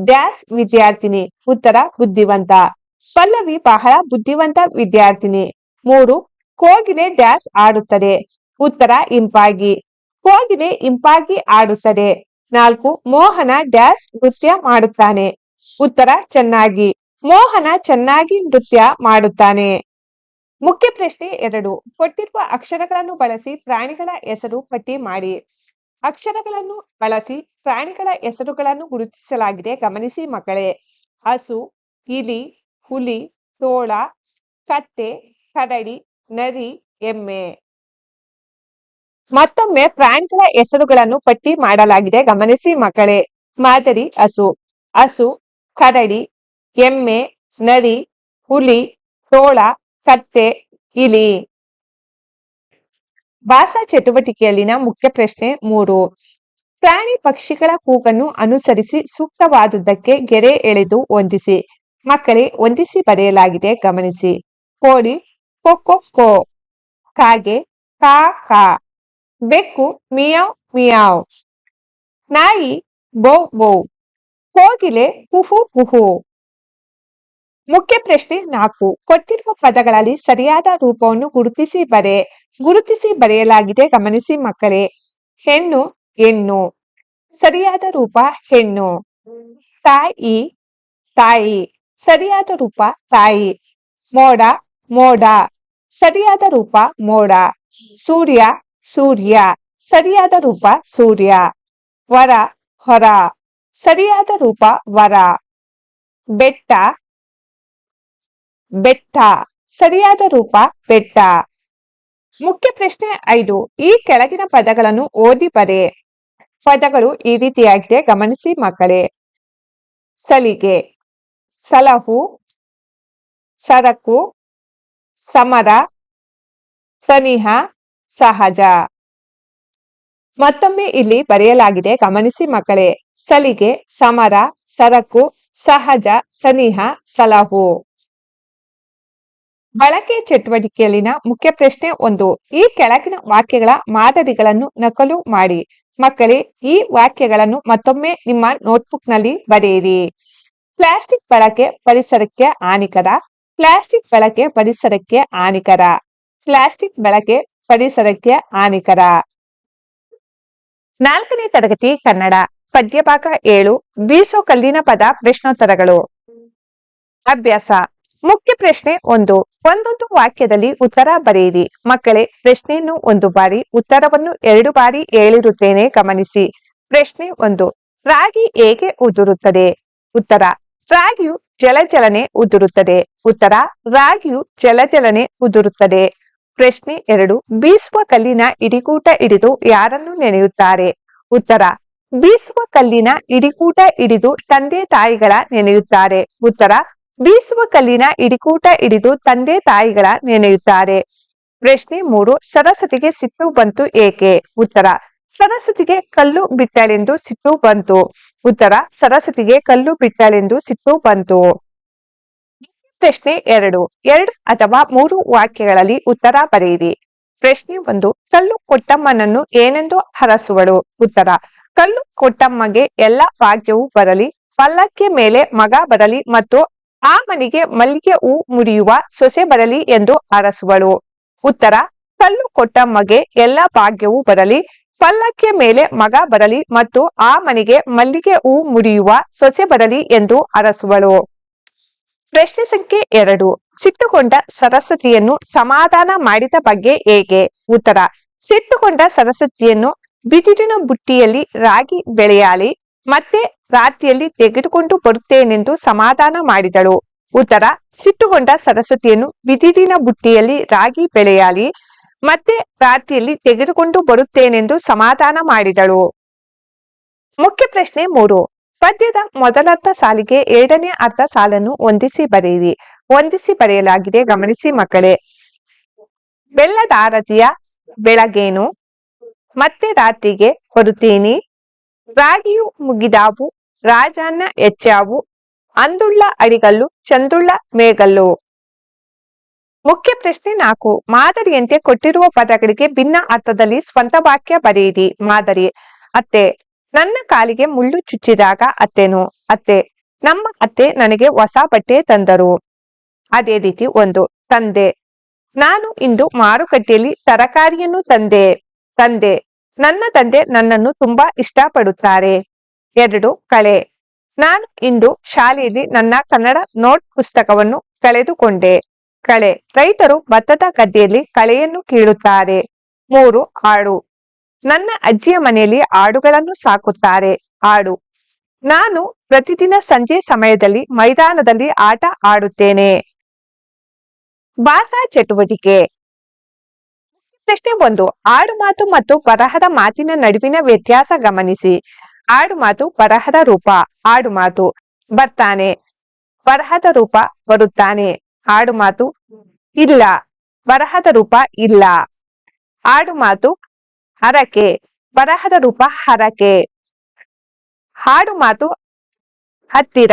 ಡ್ಯಾಸ್ ವಿದ್ಯಾರ್ಥಿನಿ. ಉತ್ತರ, ಬುದ್ಧಿವಂತ. ಪಲ್ಲವಿ ಬಹಳ ಬುದ್ಧಿವಂತ ವಿದ್ಯಾರ್ಥಿನಿ. ಮೂರು, ಕೋಗಿಲೆ ಡ್ಯಾಸ್ ಆಡುತ್ತದೆ. ಉತ್ತರ, ಇಂಪಾಗಿ. ಕೋಗಿಲೆ ಇಂಪಾಗಿ ಆಡುತ್ತದೆ. ನಾಲ್ಕು, ಮೋಹನ ಡ್ಯಾಸ್ ನೃತ್ಯ ಮಾಡುತ್ತಾನೆ. ಉತ್ತರ, ಚೆನ್ನಾಗಿ. ಮೋಹನ ಚೆನ್ನಾಗಿ ನೃತ್ಯ ಮಾಡುತ್ತಾನೆ. ಮುಖ್ಯ ಪ್ರಶ್ನೆ ಎರಡು. ಕೊಟ್ಟಿರುವ ಅಕ್ಷರಗಳನ್ನು ಬಳಸಿ ಪ್ರಾಣಿಗಳ ಹೆಸರು ಪಟ್ಟಿ ಮಾಡಿ. ಅಕ್ಷರಗಳನ್ನು ಬಳಸಿ ಪ್ರಾಣಿಗಳ ಹೆಸರುಗಳನ್ನು ಗುರುತಿಸಲಾಗಿದೆ. ಗಮನಿಸಿ ಮಕ್ಕಳೇ. ಹಸು ಇಲಿ ಹುಲಿ, ತೋಳ ಕತ್ತೆ ಕರಡಿ, ನರಿ, ಎಮ್ಮೆ. ಮತ್ತೊಮ್ಮೆ ಪ್ರಾಣಿಗಳ ಹೆಸರುಗಳನ್ನು ಪಟ್ಟಿ ಮಾಡಲಾಗಿದೆ. ಗಮನಿಸಿ ಮಕ್ಕಳೇ. ಮಾದರಿ ಹಸು. ಹಸು, ಕರಡಿ, ಎಮ್ಮೆ, ನರಿ, ಹುಲಿ, ತೋಳ ಕತ್ತೆ ಇಲಿ ಭಾಷಾ ಚಟುವಟಿಕೆಯಲ್ಲಿನ ಮುಖ್ಯ ಪ್ರಶ್ನೆ ಮೂರು. ಪ್ರಾಣಿ ಪಕ್ಷಿಗಳ ಕೂಗನ್ನು ಅನುಸರಿಸಿ ಸೂಕ್ತವಾದುದಕ್ಕೆ ಗೆರೆ ಎಳೆದು ಹೊಂದಿಸಿ. ಮಕ್ಕಳೇ, ಹೊಂದಿಸಿ ಬರೆಯಲಾಗಿದೆ, ಗಮನಿಸಿ. ಕೋಳಿ ಕೊಕ್ಕೊ ಕೋ. ಕಾಗೆ, ಕಾ ಕಾ. ಬೆಕ್ಕು, ಮಿಯಾವ್ ಮಿಯಾವ್. ನಾಯಿ, ಬೌ ಬೌ. ಕೋಗಿಲೆ ಕುಹು ಕುಹು ಮುಖ್ಯ ಪ್ರಶ್ನೆ ನಾಲ್ಕು. ಕೊಟ್ಟಿರುವ ಪದಗಳಲ್ಲಿ ಸರಿಯಾದ ರೂಪವನ್ನು ಗುರುತಿಸಿ ಬರೆ, ಗುರುತಿಸಿ ಬರೆಯಲಾಗಿದೆ, ಗಮನಿಸಿ ಮಕ್ಕಳೇ. ಹೆಣ್ಣು ಹೆಣ್ಣು. ಸರಿಯಾದ ರೂಪ ಹೆಣ್ಣು. ತಾಯಿ ತಾಯಿ. ಸರಿಯಾದ ರೂಪ ತಾಯಿ. ಮೋಡ ಮೋಡ. ಸರಿಯಾದ ರೂಪ ಮೋಡ. ಸೂರ್ಯ ಸೂರ್ಯ. ಸರಿಯಾದ ರೂಪ ಸೂರ್ಯ. ವರ ಹೊರ ಸರಿಯಾದ ರೂಪ ವರ. ಬೆಟ್ಟ ಬೆಟ್ಟ. ಸರಿಯಾದ ರೂಪ, ಬೆಟ್ಟ. ಮುಖ್ಯ ಪ್ರಶ್ನೆ ಐದು. ಈ ಕೆಳಗಿನ ಪದಗಳನ್ನು ಓದಿ ಬರೆ. ಪದಗಳು ಈ ರೀತಿಯಾಗಿದೆ. ಗಮನಿಸಿ ಮಕ್ಕಳೇ. ಸಲಿಗೆ. ಸಲಹು. ಸರಕು. ಸಮರ. ಸನಿಹ. ಸಹಜ. ಮತ್ತೊಮ್ಮೆ ಇಲ್ಲಿ ಬರೆಯಲಾಗಿದೆ. ಗಮನಿಸಿ ಮಕ್ಕಳೇ. ಸಲಿಗೆ, ಸಮರ, ಸರಕು, ಸಹಜ, ಸನಿಹ, ಸಲಹು. ಬಳಕೆ ಚಟುವಟಿಕೆಯಲ್ಲಿನ ಮುಖ್ಯ ಪ್ರಶ್ನೆ ಒಂದು. ಈ ಕೆಳಗಿನ ವಾಕ್ಯಗಳ ಮಾದರಿಗಳನ್ನು ನಕಲು ಮಾಡಿ. ಮಕ್ಕಳೇ, ಈ ವಾಕ್ಯಗಳನ್ನು ಮತ್ತೊಮ್ಮೆ ನಿಮ್ಮ ನೋಟ್ಬುಕ್ನಲ್ಲಿ ಬರೆಯಿರಿ. ಪ್ಲಾಸ್ಟಿಕ್ ಬಳಕೆ ಪರಿಸರಕ್ಕೆ ಹಾನಿಕರ. ಪ್ಲಾಸ್ಟಿಕ್ ಬಳಕೆ ಪರಿಸರಕ್ಕೆ ಹಾನಿಕರ. ಪ್ಲಾಸ್ಟಿಕ್ ಬಳಕೆ ಪರಿಸರಕ್ಕೆ ಹಾನಿಕರ. ನಾಲ್ಕನೇ ತರಗತಿ ಕನ್ನಡ. ಪದ್ಯಭಾಗ ಏಳು. ಬೀಸೋ ಕಲ್ಲಿನ ಪದ ಪ್ರಶ್ನೋತ್ತರಗಳು. ಅಭ್ಯಾಸ. ಮುಖ್ಯ ಪ್ರಶ್ನೆ ಒಂದು. ಒಂದೊಂದು ವಾಕ್ಯದಲ್ಲಿ ಉತ್ತರ ಬರೆಯಿರಿ. ಮಕ್ಕಳೇ, ಪ್ರಶ್ನೆಯನ್ನು ಒಂದು ಬಾರಿ, ಉತ್ತರವನ್ನು ಎರಡು ಬಾರಿ ಹೇಳಿರುತ್ತೇನೆ ಗಮನಿಸಿ. ಪ್ರಶ್ನೆ ಒಂದು. ರಾಗಿ ಹೇಗೆ ಉದುರುತ್ತದೆ? ಉತ್ತರ. ರಾಗಿಯು ಜಲಜಲನೆ ಉದುರುತ್ತದೆ. ಉತ್ತರ. ರಾಗಿಯು ಜಲಜಲನೆ ಉದುರುತ್ತದೆ. ಪ್ರಶ್ನೆ ಎರಡು. ಬೀಸುವ ಕಲ್ಲಿನ ಇಡಿಗೂಟ ಹಿಡಿದು ಯಾರನ್ನು ನೆನೆಯುತ್ತಾರೆ? ಉತ್ತರ. ಬೀಸುವ ಕಲ್ಲಿನ ಇಡಿಗೂಟ ಹಿಡಿದು ತಂದೆ ತಾಯಿಗಳ ನೆನೆಯುತ್ತಾರೆ. ಉತ್ತರ. ಬೀಸುವ ಕಲ್ಲಿನ ಇಡಿಕೂಟ ಹಿಡಿದು ತಂದೆ ತಾಯಿಗಳ ನೆನೆಯುತ್ತಾರೆ. ಪ್ರಶ್ನೆ ಮೂರು, ಸರಸ್ವತಿಗೆ ಸಿಟ್ಟು ಬಂತು ಏಕೆ? ಉತ್ತರ, ಸರಸ್ವತಿಗೆ ಕಲ್ಲು ಬಿಟ್ಟಳೆಂದು ಸಿಟ್ಟು ಬಂತು. ಉತ್ತರ, ಸರಸ್ವತಿಗೆ ಕಲ್ಲು ಬಿಟ್ಟಳೆಂದು ಸಿಟ್ಟು ಬಂತು. ಪ್ರಶ್ನೆ ಎರಡು ಎರಡು ಅಥವಾ ಮೂರು ವಾಕ್ಯಗಳಲ್ಲಿ ಉತ್ತರ ಬರೆಯಿರಿ. ಪ್ರಶ್ನೆ ಒಂದು, ಕಲ್ಲು ಕೊಟ್ಟಮ್ಮನನ್ನು ಏನೆಂದು ಹರಸುವಳು? ಉತ್ತರ, ಕಲ್ಲು ಕೊಟ್ಟಮ್ಮಗೆ ಎಲ್ಲ ಭಾಗ್ಯವೂ ಬರಲಿ ಪಲ್ಲಕ್ಕೆ ಮೇಲೆ ಮಗ ಬರಲಿ ಮತ್ತು ಆ ಮನೆಗೆ ಮಲ್ಲಿಗೆ ಹೂ ಮುರಿಯುವ ಸೊಸೆ ಬರಲಿ ಎಂದು ಅರಸುವಳು. ಉತ್ತರ, ಕಲ್ಲು ಕೊಟ್ಟ ಮಗೆ ಎಲ್ಲ ಭಾಗ್ಯವೂ ಬರಲಿ, ಪಲ್ಲಕ್ಕೆ ಮೇಲೆ ಮಗ ಬರಲಿ ಮತ್ತು ಆ ಮನೆಗೆ ಮಲ್ಲಿಗೆ ಹೂ ಮುರಿಯುವ ಸೊಸೆ ಬರಲಿ ಎಂದು ಅರಸುವಳು. ಪ್ರಶ್ನೆ ಸಂಖ್ಯೆ ಎರಡು, ಸಿಟ್ಟುಕೊಂಡ ಸರಸ್ವತಿಯನ್ನು ಸಮಾಧಾನ ಮಾಡಿದ ಬಗ್ಗೆ ಹೇಗೆ? ಉತ್ತರ, ಸಿಟ್ಟುಕೊಂಡ ಸರಸ್ವತಿಯನ್ನು ಬಿದಿರಿನ ಬುಟ್ಟಿಯಲ್ಲಿ ರಾಗಿ ಬೆಳೆಯಾಲಿ, ಮತ್ತೆ ರಾತ್ರಿಯಲ್ಲಿ ತೆಗೆದುಕೊಂಡು ಬರುತ್ತೇನೆಂದು ಸಮಾಧಾನ ಮಾಡಿದಳು. ಉತ್ತರ ಸಿಟ್ಟುಗೊಂಡ ಸರಸ್ವತಿಯನ್ನು ಬಿದಿರಿನ ಬುಟ್ಟಿಯಲ್ಲಿ ರಾಗಿ ಬೆಳೆಯಾಲಿ, ಮತ್ತೆ ರಾತ್ರಿಯಲ್ಲಿ ತೆಗೆದುಕೊಂಡು ಬರುತ್ತೇನೆಂದು ಸಮಾಧಾನ ಮಾಡಿದಳು. ಮುಖ್ಯ ಪ್ರಶ್ನೆ ಮೂರು. ಪದ್ಯದ ಮೊದಲರ್ಧ ಸಾಲಿಗೆ ಎರಡನೇ ಅರ್ಧ ಸಾಲನ್ನು ಹೊಂದಿಸಿ ಬರೆಯಿರಿ. ಹೊಂದಿಸಿ ಬರೆಯಲಾಗಿದೆ, ಗಮನಿಸಿ ಮಕ್ಕಳೇ. ಬೆಳ್ಳದಾರತಿಯ ಬೆಳಗೇನು? ಮತ್ತೆ ರಾತ್ರಿಗೆ ಹೊರುತ್ತೀನಿ ರಾಗಿಯು ಮುಗಿದಾವು. ರಾಜಾನ್ನ ಎಚ್ಚಾವು, ಅಂದುಳ್ಳ ಅಡಿಗಲ್ಲು, ಚಂದುಳ್ಳ ಮೇಗಲ್ಲು. ಮುಖ್ಯ ಪ್ರಶ್ನೆ ನಾಲ್ಕು. ಮಾದರಿಯಂತೆ ಕೊಟ್ಟಿರುವ ಪದಗಳಿಗೆ ಭಿನ್ನ ಅರ್ಥದಲ್ಲಿ ಸ್ವಂತ ವಾಕ್ಯ ಬರೆಯಿರಿ. ಮಾದರಿ. ಅತ್ತೆ, ನನ್ನ ಕಾಲಿಗೆ ಮುಳ್ಳು ಚುಚ್ಚಿದಾಗ ಅತ್ತೆನು. ಅತ್ತೆ, ನಮ್ಮ ಅತ್ತೆ ನನಗೆ ಹೊಸ ಬಟ್ಟೆ ತಂದರು. ಅದೇ ರೀತಿ ಒಂದು. ತಂದೆ, ನಾನು ಇಂದು ಮಾರುಕಟ್ಟೆಯಲ್ಲಿ ತರಕಾರಿಯನ್ನು ತಂದೆ. ತಂದೆ, ನನ್ನ ತಂದೆ ನನ್ನನ್ನು ತುಂಬಾ ಇಷ್ಟಪಡುತ್ತಾರೆ. ಎರಡು ಕಳೆ. ನಾನು ಇಂದು ಶಾಲೆಯಲ್ಲಿ ನನ್ನ ಕನ್ನಡ ನೋಟ್ ಪುಸ್ತಕವನ್ನು ಕಳೆದುಕೊಂಡೆ. ಕಳೆ. ರೈತರು ಭತ್ತದ ಗದ್ದೆಯಲ್ಲಿ ಕಳೆಯನ್ನು ಕೀಳುತ್ತಾರೆ. ಮೂರು ಆಡು ನನ್ನ ಅಜ್ಜಿಯ ಮನೆಯಲ್ಲಿ ಆಡುಗಳನ್ನು ಸಾಕುತ್ತಾರೆ. ಆಡು ನಾನು ಪ್ರತಿದಿನ ಸಂಜೆ ಸಮಯದಲ್ಲಿ ಮೈದಾನದಲ್ಲಿ ಆಟ ಆಡುತ್ತೇನೆ. ಭಾಷಾ ಚಟುವಟಿಕೆ. ಪ್ರಶ್ನೆ ಒಂದು. ಆಡು ಮಾತು ಮತ್ತು ಬರಹದ ಮಾತಿನ ನಡುವಿನ ವ್ಯತ್ಯಾಸ ಗಮನಿಸಿ. ಆಡು ಮಾತು ಬರಹದ ರೂಪ, ಆಡು ಮಾತು ಬರ್ತಾನೆ. ಬರಹದ ರೂಪ ಬರುತ್ತಾನೆ. ಆಡು ಮಾತು ಇಲ್ಲ, ಬರಹದ ರೂಪ ಇಲ್ಲ. ಆಡು ಮಾತು ಹರಕೆ, ಬರಹದ ರೂಪ ಹರಕೆ. ಹಾಡು ಮಾತು ಹತ್ತಿರ,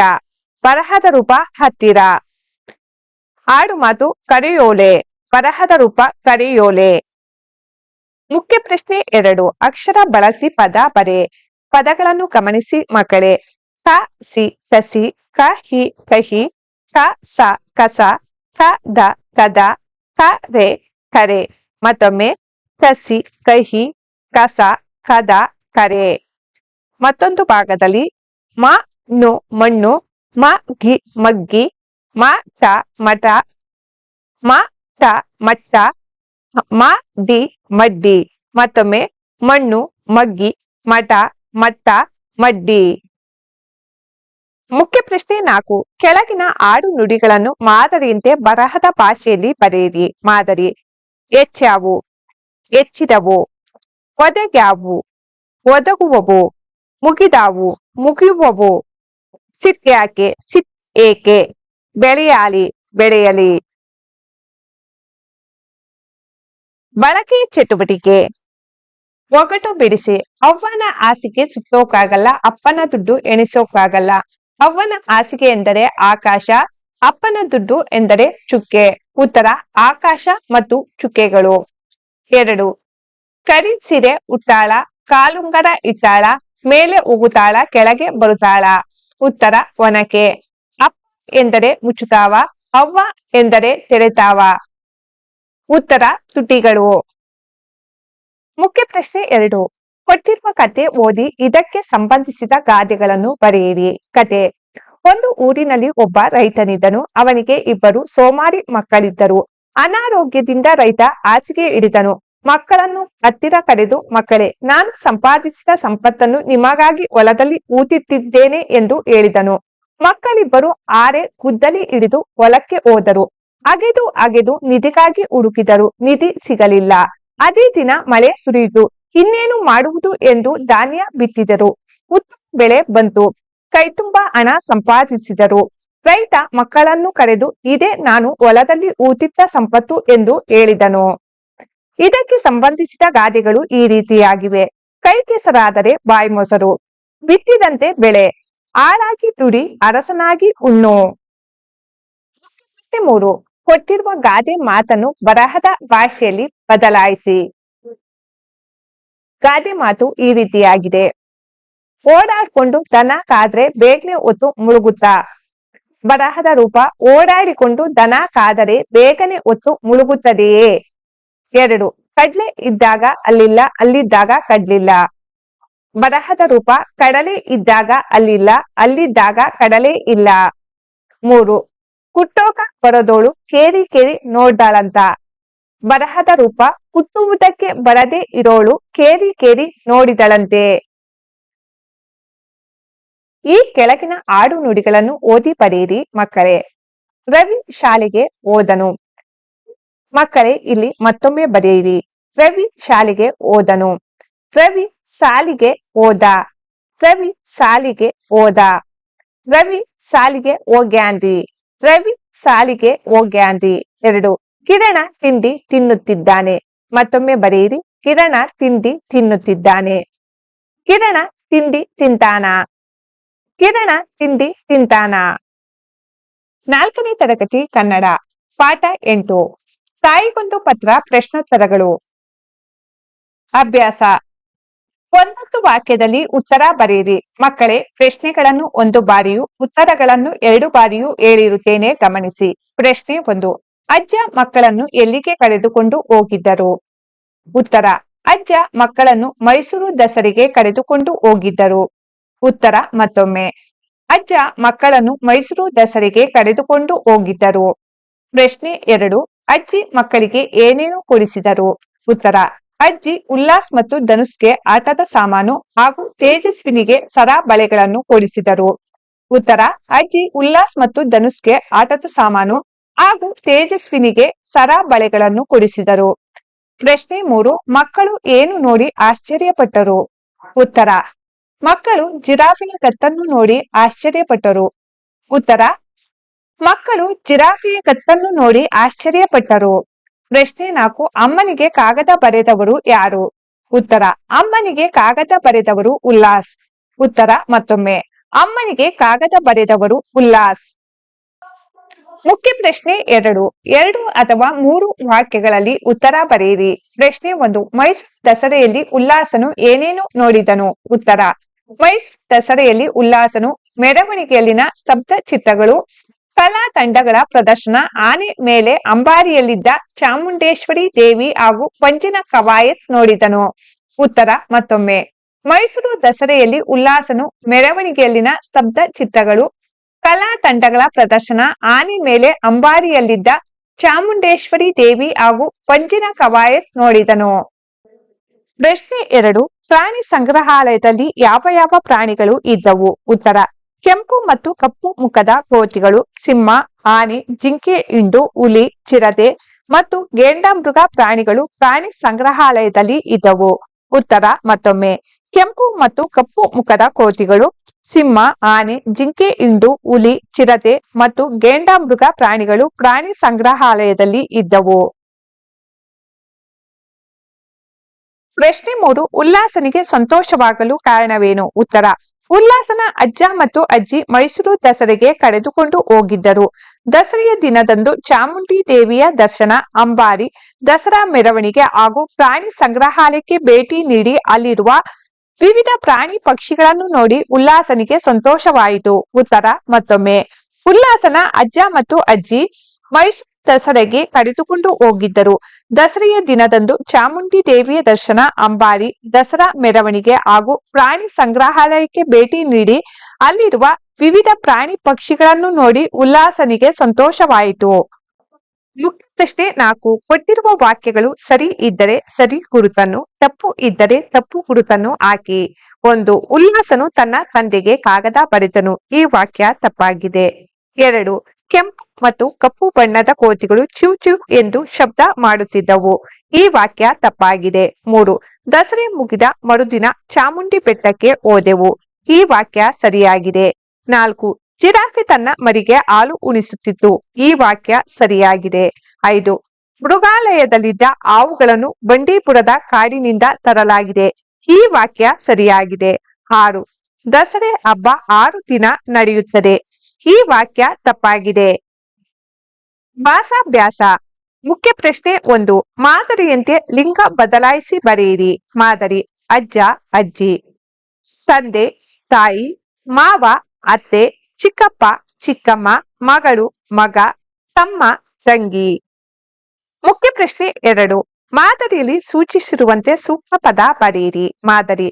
ಬರಹದ ರೂಪ ಹತ್ತಿರ. ಆಡು ಮಾತು ಕರೆಯೋಲೆ, ಬರಹದ ರೂಪ ಕರೆಯೋಲೆ. ಮುಖ್ಯ ಪ್ರಶ್ನೆ ಎರಡು, ಅಕ್ಷರ ಬಳಸಿ ಪದ ಬರೆ. ಪದಗಳನ್ನು ಗಮನಿಸಿ ಮಕ್ಕಳೇ. ಕ ಸಿ ಕಸಿ ಕ, ಹಿ ಕಹಿ ಕ, ಸ ಕಸ ಕ, ದ ಕದ ಕ, ರೆ ಕರೆ ಮತ್ತೊಮ್ಮೆ ಕಸಿ ಕಹಿ ಕಸ ಕದ ಕರೆ ಮತ್ತೊಂದು ಭಾಗದಲ್ಲಿ, ಮ, ನು, ಮಣ್ಣು, ಮ ಗಿ ಮಗ್ಗಿ, ಮ ಟ ಮಠ, ಮ ಟ ಮಟ್ಟ ಮ, ಡಿ, ಮಡ್ಡಿ. ಮತ್ತೊಮ್ಮೆ, ಮಣ್ಣು, ಮಗ್ಗಿ, ಮಠ ಮಟ್ಟ, ಮಡ್ಡಿ. ಮುಖ್ಯ ಪ್ರಶ್ನೆ ನಾಲ್ಕು. ಕೆಳಗಿನ ಆಡು ನುಡಿಗಳನ್ನು ಮಾದರಿಯಂತೆ ಬರಹದ ಭಾಷೆಯಲ್ಲಿ ಬರೆಯಿರಿ. ಮಾದರಿ. ಹೆಚ್ಚಾವು ಹೆಚ್ಚಿದವು ಒದಗ್ಯಾವು, ಒದಗುವವು, ಮುಗಿದಾವು, ಮುಗಿಯುವವು ಸಿಟ್ ಯಾಕೆ ಸಿಟ್ ಏಕೆ, ಬೆಳೆಯಾಲಿ, ಬೆಳೆಯಲಿ. ಬಳಕೆ ಚಟುವಟಿಕೆ. ಒಗಟು ಬಿಡಿಸಿ, ಅವ್ವನ ಹಾಸಿಗೆ ಸುತ್ತೋಕಾಗಲ್ಲ, ಅಪ್ಪನ ದುಡ್ಡು ಎಣಿಸೋಕಾಗಲ್ಲ. ಅವ್ವನ ಹಾಸಿಗೆ ಎಂದರೆ ಆಕಾಶ, ಅಪ್ಪನ ದುಡ್ಡು ಎಂದರೆ ಚುಕ್ಕೆ. ಉತ್ತರ, ಆಕಾಶ ಮತ್ತು ಚುಕ್ಕೆಗಳು. ಎರಡು, ಕರಿ ಸಿರೆ ಉಟ್ಟಾಳ ಕಾಲುಂಗರ ಇಟ್ಟಾಳ, ಮೇಲೆ ಉಗುತಾಳ, ಕೆಳಗೆ ಬರುತ್ತಾಳ. ಉತ್ತರ, ಒನಕೆ. ಅಪ್ಪ ಎಂದರೆ ಮುಚ್ಚುತ್ತಾವ ಅವ್ವ ಎಂದರೆ ತೆರೆತಾವ. ಉತ್ತರ, ತುಟಿಗಳು. ಮುಖ್ಯ ಪ್ರಶ್ನೆ ಎರಡು. ಕೊಟ್ಟಿರುವ ಕತೆ ಓದಿ ಇದಕ್ಕೆ ಸಂಬಂಧಿಸಿದ ಗಾದೆಗಳನ್ನು ಬರೆಯಿರಿ. ಕತೆ. ಒಂದು ಊರಿನಲ್ಲಿ ಒಬ್ಬ ರೈತನಿದ್ದನು. ಅವನಿಗೆ ಇಬ್ಬರು ಸೋಮಾರಿ ಮಕ್ಕಳಿದ್ದರು. ಅನಾರೋಗ್ಯದಿಂದ ರೈತ ಹಾಸಿಗೆ ಹಿಡಿದನು. ಮಕ್ಕಳನ್ನು ಹತ್ತಿರ ಕರೆದು, ಮಕ್ಕಳೇ, ನಾನು ಸಂಪಾದಿಸಿದ ಸಂಪತ್ತನ್ನು ನಿಮಗಾಗಿ ಹೊಲದಲ್ಲಿ ಊತಿಟ್ಟಿದ್ದೇನೆ ಎಂದು ಹೇಳಿದನು. ಮಕ್ಕಳಿಬ್ಬರು ಆರೆ ಗುದ್ದಲಿ ಹಿಡಿದು ಹೊಲಕ್ಕೆ ಹೋದರು. ಅಗೆದು ಅಗೆದು ನಿಧಿಗಾಗಿ ಹುಡುಕಿದರು. ನಿಧಿ ಸಿಗಲಿಲ್ಲ. ಅದೇ ದಿನ ಮಳೆ ಸುರಿಯಿತು ಇನ್ನೇನು ಮಾಡುವುದು ಎಂದು ಧಾನ್ಯ ಬಿತ್ತಿದರು. ಉತ್ತಮ ಬೆಳೆ ಬಂತು. ಕೈತುಂಬ ಹಣ ಸಂಪಾದಿಸಿದರು. ರೈತ ಮಕ್ಕಳನ್ನು ಕರೆದು, ಇದೇ ನಾನು ಹೊಲದಲ್ಲಿ ಊತಿದ್ದ ಸಂಪತ್ತು ಎಂದು ಹೇಳಿದನು. ಇದಕ್ಕೆ ಸಂಬಂಧಿಸಿದ ಗಾದೆಗಳು ಈ ರೀತಿಯಾಗಿವೆ. ಕೈ ಕೆಸರಾದರೆ ಬಾಯಿ ಮೊಸರು. ಬಿತ್ತಿದಂತೆ ಬೆಳೆ. ಆಳಾಗಿ ದುಡಿ, ಅರಸನಾಗಿ ಉಣ್ಣು. ಮೂರು. ಕೊಟ್ಟಿರುವ ಗಾದೆ ಮಾತನ್ನು ಬರಹದ ಭಾಷೆಯಲ್ಲಿ ಬದಲಾಯಿಸಿ. ಗಾದೆ ಮಾತು ಈ ರೀತಿಯಾಗಿದೆ. ಓಡಾಡ್ಕೊಂಡು ದನ ಕಾದ್ರೆ ಬೇಗನೆ ಹೊತ್ತು ಮುಳುಗುತ್ತಾ. ಬರಹದ ರೂಪ ಓಡಾಡಿಕೊಂಡು ದನ ಕಾದರೆ ಬೇಗನೆ ಹೊತ್ತು ಮುಳುಗುತ್ತದೆಯೇ? ಎರಡು, ಕಡ್ಲೆ ಇದ್ದಾಗ ಅಲ್ಲಿಲ್ಲ, ಅಲ್ಲಿದ್ದಾಗ ಕಡ್ಲಿಲ್ಲ. ಬರಹದ ರೂಪ ಕಡಲೆ ಇದ್ದಾಗ ಅಲ್ಲಿಲ್ಲ, ಅಲ್ಲಿದ್ದಾಗ ಕಡಲೆ ಇಲ್ಲ. ಮೂರು ಕುಟ್ಟೋಕ ಬರೋದೋಳು ಕೇರಿ ಕೇರಿ ನೋಡ್ದಾಳಂತ. ಬರಹದ ರೂಪ ಕುಟ್ಟುವುದಕ್ಕೆ ಬರದೇ ಇರೋಳು ಕೇರಿ ಕೇರಿ ನೋಡಿದಳಂತೆ. ಈ ಕೆಳಗಿನ ಆಡು ನುಡಿಗಳನ್ನು ಓದಿ ಬರೆಯಿರಿ ಮಕ್ಕಳೇ. ರವಿ ಶಾಲೆಗೆ ಓದನು. ಮಕ್ಕಳೇ, ಇಲ್ಲಿ ಮತ್ತೊಮ್ಮೆ ಬರೆಯಿರಿ. ರವಿ ಶಾಲೆಗೆ ಓದನು. ರವಿ ಸಾಲಿಗೆ ಓದ. ರವಿ ಸಾಲಿಗೆ ಓದ. ರವಿ ಸಾಲಿಗೆ ಹೋಗ್ಯಾನ್ರಿ. ರವಿ ಸಾಲಿಗೆ ಹೋಗ್ಯಾನ್ರಿ ಎರಡು. ಕಿರಣ ತಿಂಡಿ ತಿನ್ನುತ್ತಿದ್ದಾನೆ. ಮತ್ತೊಮ್ಮೆ ಬರೆಯಿರಿ. ಕಿರಣ ತಿಂಡಿ ತಿನ್ನುತ್ತಿದ್ದಾನೆ. ಕಿರಣ ತಿಂಡಿ ತಿಂತಾನ? ಕಿರಣ ತಿಂಡಿ ತಿಂತಾನ? ನಾಲ್ಕನೇ ತರಗತಿ ಕನ್ನಡ. ಪಾಠ ಎಂಟು. ತಾಯಿಗೊಂದು ಪತ್ರ ಪ್ರಶ್ನೋತ್ತರಗಳು. ಅಭ್ಯಾಸ. ಒಂದೊಂದು ವಾಕ್ಯದಲ್ಲಿ ಉತ್ತರ ಬರೆಯಿರಿ. ಮಕ್ಕಳೇ, ಪ್ರಶ್ನೆಗಳನ್ನು ಒಂದು ಬಾರಿಯೂ, ಉತ್ತರಗಳನ್ನು ಎರಡು ಬಾರಿಯೂ ಹೇಳಿರುತ್ತೇನೆ ಗಮನಿಸಿ. ಪ್ರಶ್ನೆ ಒಂದು, ಅಜ್ಜ ಮಕ್ಕಳನ್ನು ಎಲ್ಲಿಗೆ ಕರೆದುಕೊಂಡು ಹೋಗಿದ್ದರು? ಉತ್ತರ, ಅಜ್ಜ ಮಕ್ಕಳನ್ನು ಮೈಸೂರು ದಸರೆಗೆ ಕರೆದುಕೊಂಡು ಹೋಗಿದ್ದರು. ಉತ್ತರ ಮತ್ತೊಮ್ಮೆ, ಅಜ್ಜ ಮಕ್ಕಳನ್ನು ಮೈಸೂರು ದಸರೆಗೆ ಕರೆದುಕೊಂಡು ಹೋಗಿದ್ದರು. ಪ್ರಶ್ನೆ ಎರಡು, ಅಜ್ಜಿ ಮಕ್ಕಳಿಗೆ ಏನೇನು ಕೊಡಿಸಿದರು? ಉತ್ತರ ಅಜ್ಜಿ, ಉಲ್ಲಾಸ್ ಮತ್ತು ಧನುಷ್ಗೆ ಆಟದ ಸಾಮಾನು ಹಾಗೂ ತೇಜಸ್ವಿನಿಗೆ ಸರಾ ಬಳೆಗಳನ್ನು ಕೊಡಿಸಿದರು ಉತ್ತರ, ಅಜ್ಜಿ, ಉಲ್ಲಾಸ್ ಮತ್ತು ಧನುಷ್ಗೆ ಆಟದ ಸಾಮಾನು ಹಾಗೂ ತೇಜಸ್ವಿನಿಗೆ ಸರಾ ಬಳೆಗಳನ್ನು ಕೊಡಿಸಿದರು. ಪ್ರಶ್ನೆ ಮೂರು, ಮಕ್ಕಳು ಏನು ನೋಡಿ ಆಶ್ಚರ್ಯಪಟ್ಟರು? ಉತ್ತರ, ಮಕ್ಕಳು ಜಿರಾಫಿನ ಕತ್ತನ್ನು ನೋಡಿ ಆಶ್ಚರ್ಯಪಟ್ಟರು. ಉತ್ತರ, ಮಕ್ಕಳು ಜಿರಾಫಿಯ ಕತ್ತನ್ನು ನೋಡಿ ಆಶ್ಚರ್ಯಪಟ್ಟರು. ಪ್ರಶ್ನೆ ನಾಲ್ಕು, ಅಮ್ಮನಿಗೆ ಕಾಗದ ಬರೆದವರು ಯಾರು? ಉತ್ತರ, ಅಮ್ಮನಿಗೆ ಕಾಗದ ಬರೆದವರು ಉಲ್ಲಾಸ್. ಉತ್ತರ, ಮತ್ತೊಮ್ಮೆ, ಅಮ್ಮನಿಗೆ ಕಾಗದ ಬರೆದವರು ಉಲ್ಲಾಸ್. ಮುಖ್ಯ ಪ್ರಶ್ನೆ ಎರಡು ಎರಡು ಅಥವಾ ಮೂರು ವಾಕ್ಯಗಳಲ್ಲಿ ಉತ್ತರ ಬರೆಯಿರಿ. ಪ್ರಶ್ನೆ ಒಂದು, ಮೈಸೂರು ದಸರೆಯಲ್ಲಿ ಉಲ್ಲಾಸನು ಏನೇನು ನೋಡಿದನು? ಉತ್ತರ, ಮೈಸೂರು ದಸರೆಯಲ್ಲಿ ಉಲ್ಲಾಸನು ಮೆರವಣಿಗೆಯಲ್ಲಿನ ಸ್ತಬ್ಧ ಚಿತ್ರಗಳು ಕಲಾ ತಂಡಗಳ ಪ್ರದರ್ಶನ, ಆನೆ ಮೇಲೆ ಅಂಬಾರಿಯಲ್ಲಿದ್ದ ಚಾಮುಂಡೇಶ್ವರಿ ದೇವಿ ಹಾಗೂ ಪಂಜಿನ ಕವಾಯತ್ ನೋಡಿದನು. ಉತ್ತರ ಮತ್ತೊಮ್ಮೆ. ಮೈಸೂರು ದಸರೆಯಲ್ಲಿ ಉಲ್ಲಾಸನು, ಮೆರವಣಿಗೆಯಲ್ಲಿನ ಸ್ತಬ್ಧ ಚಿತ್ರಗಳು, ಕಲಾ ತಂಡಗಳ ಪ್ರದರ್ಶನ, ಆನೆ ಮೇಲೆ ಅಂಬಾರಿಯಲ್ಲಿದ್ದ ಚಾಮುಂಡೇಶ್ವರಿ ದೇವಿ ಹಾಗೂ ಪಂಜಿನ ಕವಾಯತ್ ನೋಡಿದನು. ಪ್ರಶ್ನೆ ಎರಡು, ಪ್ರಾಣಿ ಸಂಗ್ರಹಾಲಯದಲ್ಲಿ ಯಾವ ಯಾವ ಪ್ರಾಣಿಗಳು ಇದ್ದವು? ಉತ್ತರ ಕೆಂಪು ಮತ್ತು ಕಪ್ಪು ಮುಖದ ಕೋತಿಗಳು ಸಿಂಹ, ಆನೆ, ಜಿಂಕೆ, ಇಂಡು, ಹುಲಿ, ಚಿರತೆ ಮತ್ತು ಗೇಂಡಾಮೃಗ ಪ್ರಾಣಿಗಳು ಪ್ರಾಣಿ ಸಂಗ್ರಹಾಲಯದಲ್ಲಿ ಇದ್ದವು. ಉತ್ತರ, ಮತ್ತೊಮ್ಮೆ. ಕೆಂಪು ಮತ್ತು ಕಪ್ಪು ಮುಖದ ಕೋತಿಗಳು ಸಿಂಹ, ಆನೆ, ಜಿಂಕೆ, ಇಂಡು, ಹುಲಿ, ಚಿರತೆ ಮತ್ತು ಗೇಂಡಾಮೃಗ ಪ್ರಾಣಿಗಳು ಪ್ರಾಣಿ ಸಂಗ್ರಹಾಲಯದಲ್ಲಿ ಇದ್ದವು. ಪ್ರಶ್ನೆ ಮೂರು, ಉಲ್ಲಾಸನಿಗೆ ಸಂತೋಷವಾಗಲು ಕಾರಣವೇನು? ಉತ್ತರ ಉಲ್ಲಾಸನ ಅಜ್ಜ ಮತ್ತು ಅಜ್ಜಿ ಮೈಸೂರು ದಸರೆಗೆ ಕರೆದುಕೊಂಡು ಹೋಗಿದ್ದರು. ದಸರೆಯ ದಿನದಂದು ಚಾಮುಂಡಿ ದೇವಿಯ ದರ್ಶನ, ಅಂಬಾರಿ, ದಸರಾ ಮೆರವಣಿಗೆ ಹಾಗೂ ಪ್ರಾಣಿ ಸಂಗ್ರಹಾಲಯಕ್ಕೆ ಭೇಟಿ ನೀಡಿ ಅಲ್ಲಿರುವ ವಿವಿಧ ಪ್ರಾಣಿ ಪಕ್ಷಿಗಳನ್ನು ನೋಡಿ ಉಲ್ಲಾಸನಿಗೆ ಸಂತೋಷವಾಯಿತು. ಉತ್ತರ ಮತ್ತೊಮ್ಮೆ. ಉಲ್ಲಾಸನ ಅಜ್ಜ ಮತ್ತು ಅಜ್ಜಿ ಮೈಸೂರು ದಸರೆಗೆ ಕರೆದುಕೊಂಡು ಹೋಗಿದ್ದರು. ದಸರೆಯ ದಿನದಂದು ಚಾಮುಂಡಿ ದೇವಿಯ ದರ್ಶನ, ಅಂಬಾರಿ, ದಸರಾ ಮೆರವಣಿಗೆ ಹಾಗೂ ಪ್ರಾಣಿ ಸಂಗ್ರಹಾಲಯಕ್ಕೆ ಭೇಟಿ ನೀಡಿ, ಅಲ್ಲಿರುವ ವಿವಿಧ ಪ್ರಾಣಿ ಪಕ್ಷಿಗಳನ್ನು ನೋಡಿ ಉಲ್ಲಾಸನಿಗೆ ಸಂತೋಷವಾಯಿತು. ಮುಖ್ಯ ಪ್ರಶ್ನೆ ನಾಲ್ಕು, ಕೊಟ್ಟಿರುವ ವಾಕ್ಯಗಳು ಸರಿ ಇದ್ದರೆ ಸರಿ ಗುರುತನ್ನು, ತಪ್ಪು ಇದ್ದರೆ ತಪ್ಪು ಗುರುತನ್ನು ಹಾಕಿ. ಒಂದು, ಉಲ್ಲಾಸನು ತನ್ನ ತಂದೆಗೆ ಕಾಗದ ಬರೆದನು. ಈ ವಾಕ್ಯ ತಪ್ಪಾಗಿದೆ. ಎರಡು ಕೆಂಪು ಮತ್ತು ಕಪ್ಪು ಬಣ್ಣದ ಕೋತಿಗಳು ಚ್ಯೂ ಚ್ಯೂ ಎಂದು ಶಬ್ದ ಮಾಡುತ್ತಿದ್ದವು. ಈ ವಾಕ್ಯ ತಪ್ಪಾಗಿದೆ. ಮೂರು, ದಸರೆ ಮುಗಿದ ಮರುದಿನ ಚಾಮುಂಡಿ ಬೆಟ್ಟಕ್ಕೆ ಹೋದೆವು. ಈ ವಾಕ್ಯ ಸರಿಯಾಗಿದೆ. ನಾಲ್ಕು, ಜಿರಾಫೆ ತನ್ನ ಮರಿಗೆ ಹಾಲು ಉಣಿಸುತ್ತಿತ್ತು. ಈ ವಾಕ್ಯ ಸರಿಯಾಗಿದೆ. ಐದು, ಮೃಗಾಲಯದಲ್ಲಿದ್ದ ಹಾವುಗಳನ್ನು ಬಂಡೀಪುರದ ಕಾಡಿನಿಂದ ತರಲಾಗಿದೆ. ಈ ವಾಕ್ಯ ಸರಿಯಾಗಿದೆ. ಆರು, ದಸರೆ ಹಬ್ಬ ಆರು ದಿನ ನಡೆಯುತ್ತದೆ. ಈ ವಾಕ್ಯ ತಪ್ಪಾಗಿದೆ. ಭಾಸಾಭ್ಯಾಸ ಮುಖ್ಯ ಪ್ರಶ್ನೆ ಒಂದು. ಮಾದರಿಯಂತೆ ಲಿಂಗ ಬದಲಾಯಿಸಿ ಬರೆಯಿರಿ. ಮಾದರಿ. ಅಜ್ಜ, ಅಜ್ಜಿ. ತಂದೆ, ತಾಯಿ. ಮಾವ, ಅತ್ತೆ. ಚಿಕ್ಕಪ್ಪ, ಚಿಕ್ಕಮ್ಮ. ಮಗಳು, ಮಗ. ತಮ್ಮ, ತಂಗಿ. ಮುಖ್ಯ ಪ್ರಶ್ನೆ ಎರಡು. ಮಾದರಿಯಲ್ಲಿ ಸೂಚಿಸಿರುವಂತೆ ಸೂಕ್ತ ಪದ ಬರೆಯಿರಿ. ಮಾದರಿ.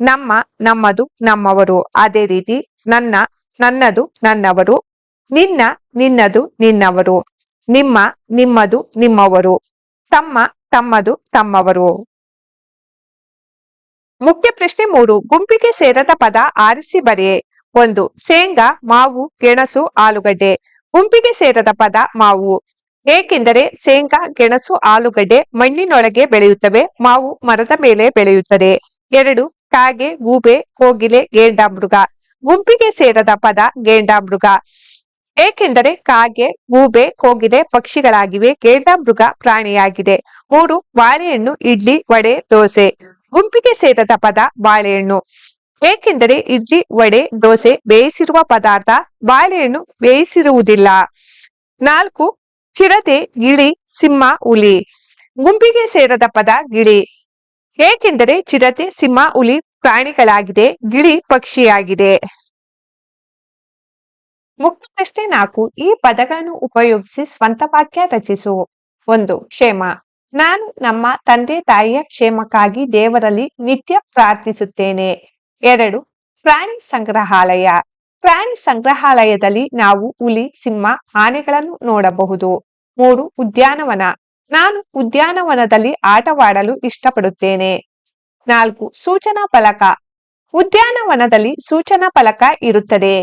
ನಮ್ಮ, ನಮ್ಮದು, ನಮ್ಮವರು. ಅದೇ ರೀತಿ ನನ್ನ ನನ್ನದು ನನ್ನವರು, ನಿನ್ನ ನಿನ್ನದು ನಿನ್ನವರು, ನಿಮ್ಮ ನಿಮ್ಮದು ನಿಮ್ಮವರು, ತಮ್ಮ ತಮ್ಮದು ತಮ್ಮವರು. ಮುಖ್ಯ ಪ್ರಶ್ನೆ ಮೂರು, ಗುಂಪಿಗೆ ಸೇರದ ಪದ ಆರಿಸಿ ಬರೆಯೇ. ಒಂದು, ಶೇಂಗಾ, ಮಾವು, ಗೆಣಸು, ಆಲೂಗಡ್ಡೆ. ಗುಂಪಿಗೆ ಸೇರದ ಪದ ಮಾವು. ಏಕೆಂದರೆ ಶೇಂಗಾ, ಗೆಣಸು, ಆಲೂಗಡ್ಡೆ ಮಣ್ಣಿನೊಳಗೆ ಬೆಳೆಯುತ್ತವೆ, ಮಾವು ಮರದ ಮೇಲೆ ಬೆಳೆಯುತ್ತದೆ. ಎರಡು, ಕಾಗೆ, ಗೂಬೆ, ಕೋಗಿಲೆ ಗೇಂಡಾಮೃಗ ಗುಂಪಿಗೆ ಸೇರದ ಪದ ಗೇಂಡಾಮೃಗ. ಏಕೆಂದರೆ ಕಾಗೆ, ಗೂಬೆ, ಕೋಗಿಲೆ ಪಕ್ಷಿಗಳಾಗಿವೆ. ಗೇಂಡಾಮೃಗ ಪ್ರಾಣಿಯಾಗಿದೆ. ಮೂರು, ಬಾಳೆಹಣ್ಣು, ಇಡ್ಲಿ, ವಡೆ, ದೋಸೆ. ಗುಂಪಿಗೆ ಸೇರದ ಪದ ಬಾಳೆಹಣ್ಣು. ಏಕೆಂದರೆ ಇಡ್ಲಿ, ವಡೆ, ದೋಸೆ ಬೇಯಿಸಿರುವ ಪದಾರ್ಥ ಬಾಳೆಹಣ್ಣು ಬೇಯಿಸಿರುವುದಿಲ್ಲ. ನಾಲ್ಕು, ಚಿರತೆ, ಗಿಳಿ, ಸಿಂಹ, ಹುಲಿ. ಗುಂಪಿಗೆ ಸೇರದ ಪದ ಗಿಳಿ. ಏಕೆಂದರೆ ಚಿರತೆ, ಸಿಂಹ, ಹುಲಿ ಪ್ರಾಣಿಗಳಾಗಿದೆ, ಗಿಳಿ ಪಕ್ಷಿಯಾಗಿದೆ. ಮುಖ್ಯ ಪ್ರಶ್ನೆ ನಾಲ್ಕು, ಈ ಪದಗಳನ್ನು ಉಪಯೋಗಿಸಿ ಸ್ವಂತ ವಾಕ್ಯ ರಚಿಸು. ಒಂದು, ಕ್ಷೇಮ. ನಾನು ನಮ್ಮ ತಂದೆ ತಾಯಿಯ ಕ್ಷೇಮಕ್ಕಾಗಿ ದೇವರಲ್ಲಿ ನಿತ್ಯ ಪ್ರಾರ್ಥಿಸುತ್ತೇನೆ. ಎರಡು, ಪ್ರಾಣಿ ಸಂಗ್ರಹಾಲಯ. ಪ್ರಾಣಿ ಸಂಗ್ರಹಾಲಯದಲ್ಲಿ ನಾವು ಹುಲಿ, ಸಿಂಹ, ಆನೆಗಳನ್ನು ನೋಡಬಹುದು. ಮೂರು, ಉದ್ಯಾನವನ. ನಾನು ಉದ್ಯಾನವನದಲ್ಲಿ ಆಟವಾಡಲು ಇಷ್ಟಪಡುತ್ತೇನೆ. ನಾಲ್ಕು ಸೂಚನಾ ಫಲಕ. ಉದ್ಯಾನವನದಲ್ಲಿ ಸೂಚನಾ ಫಲಕ ಇರುತ್ತದೆ.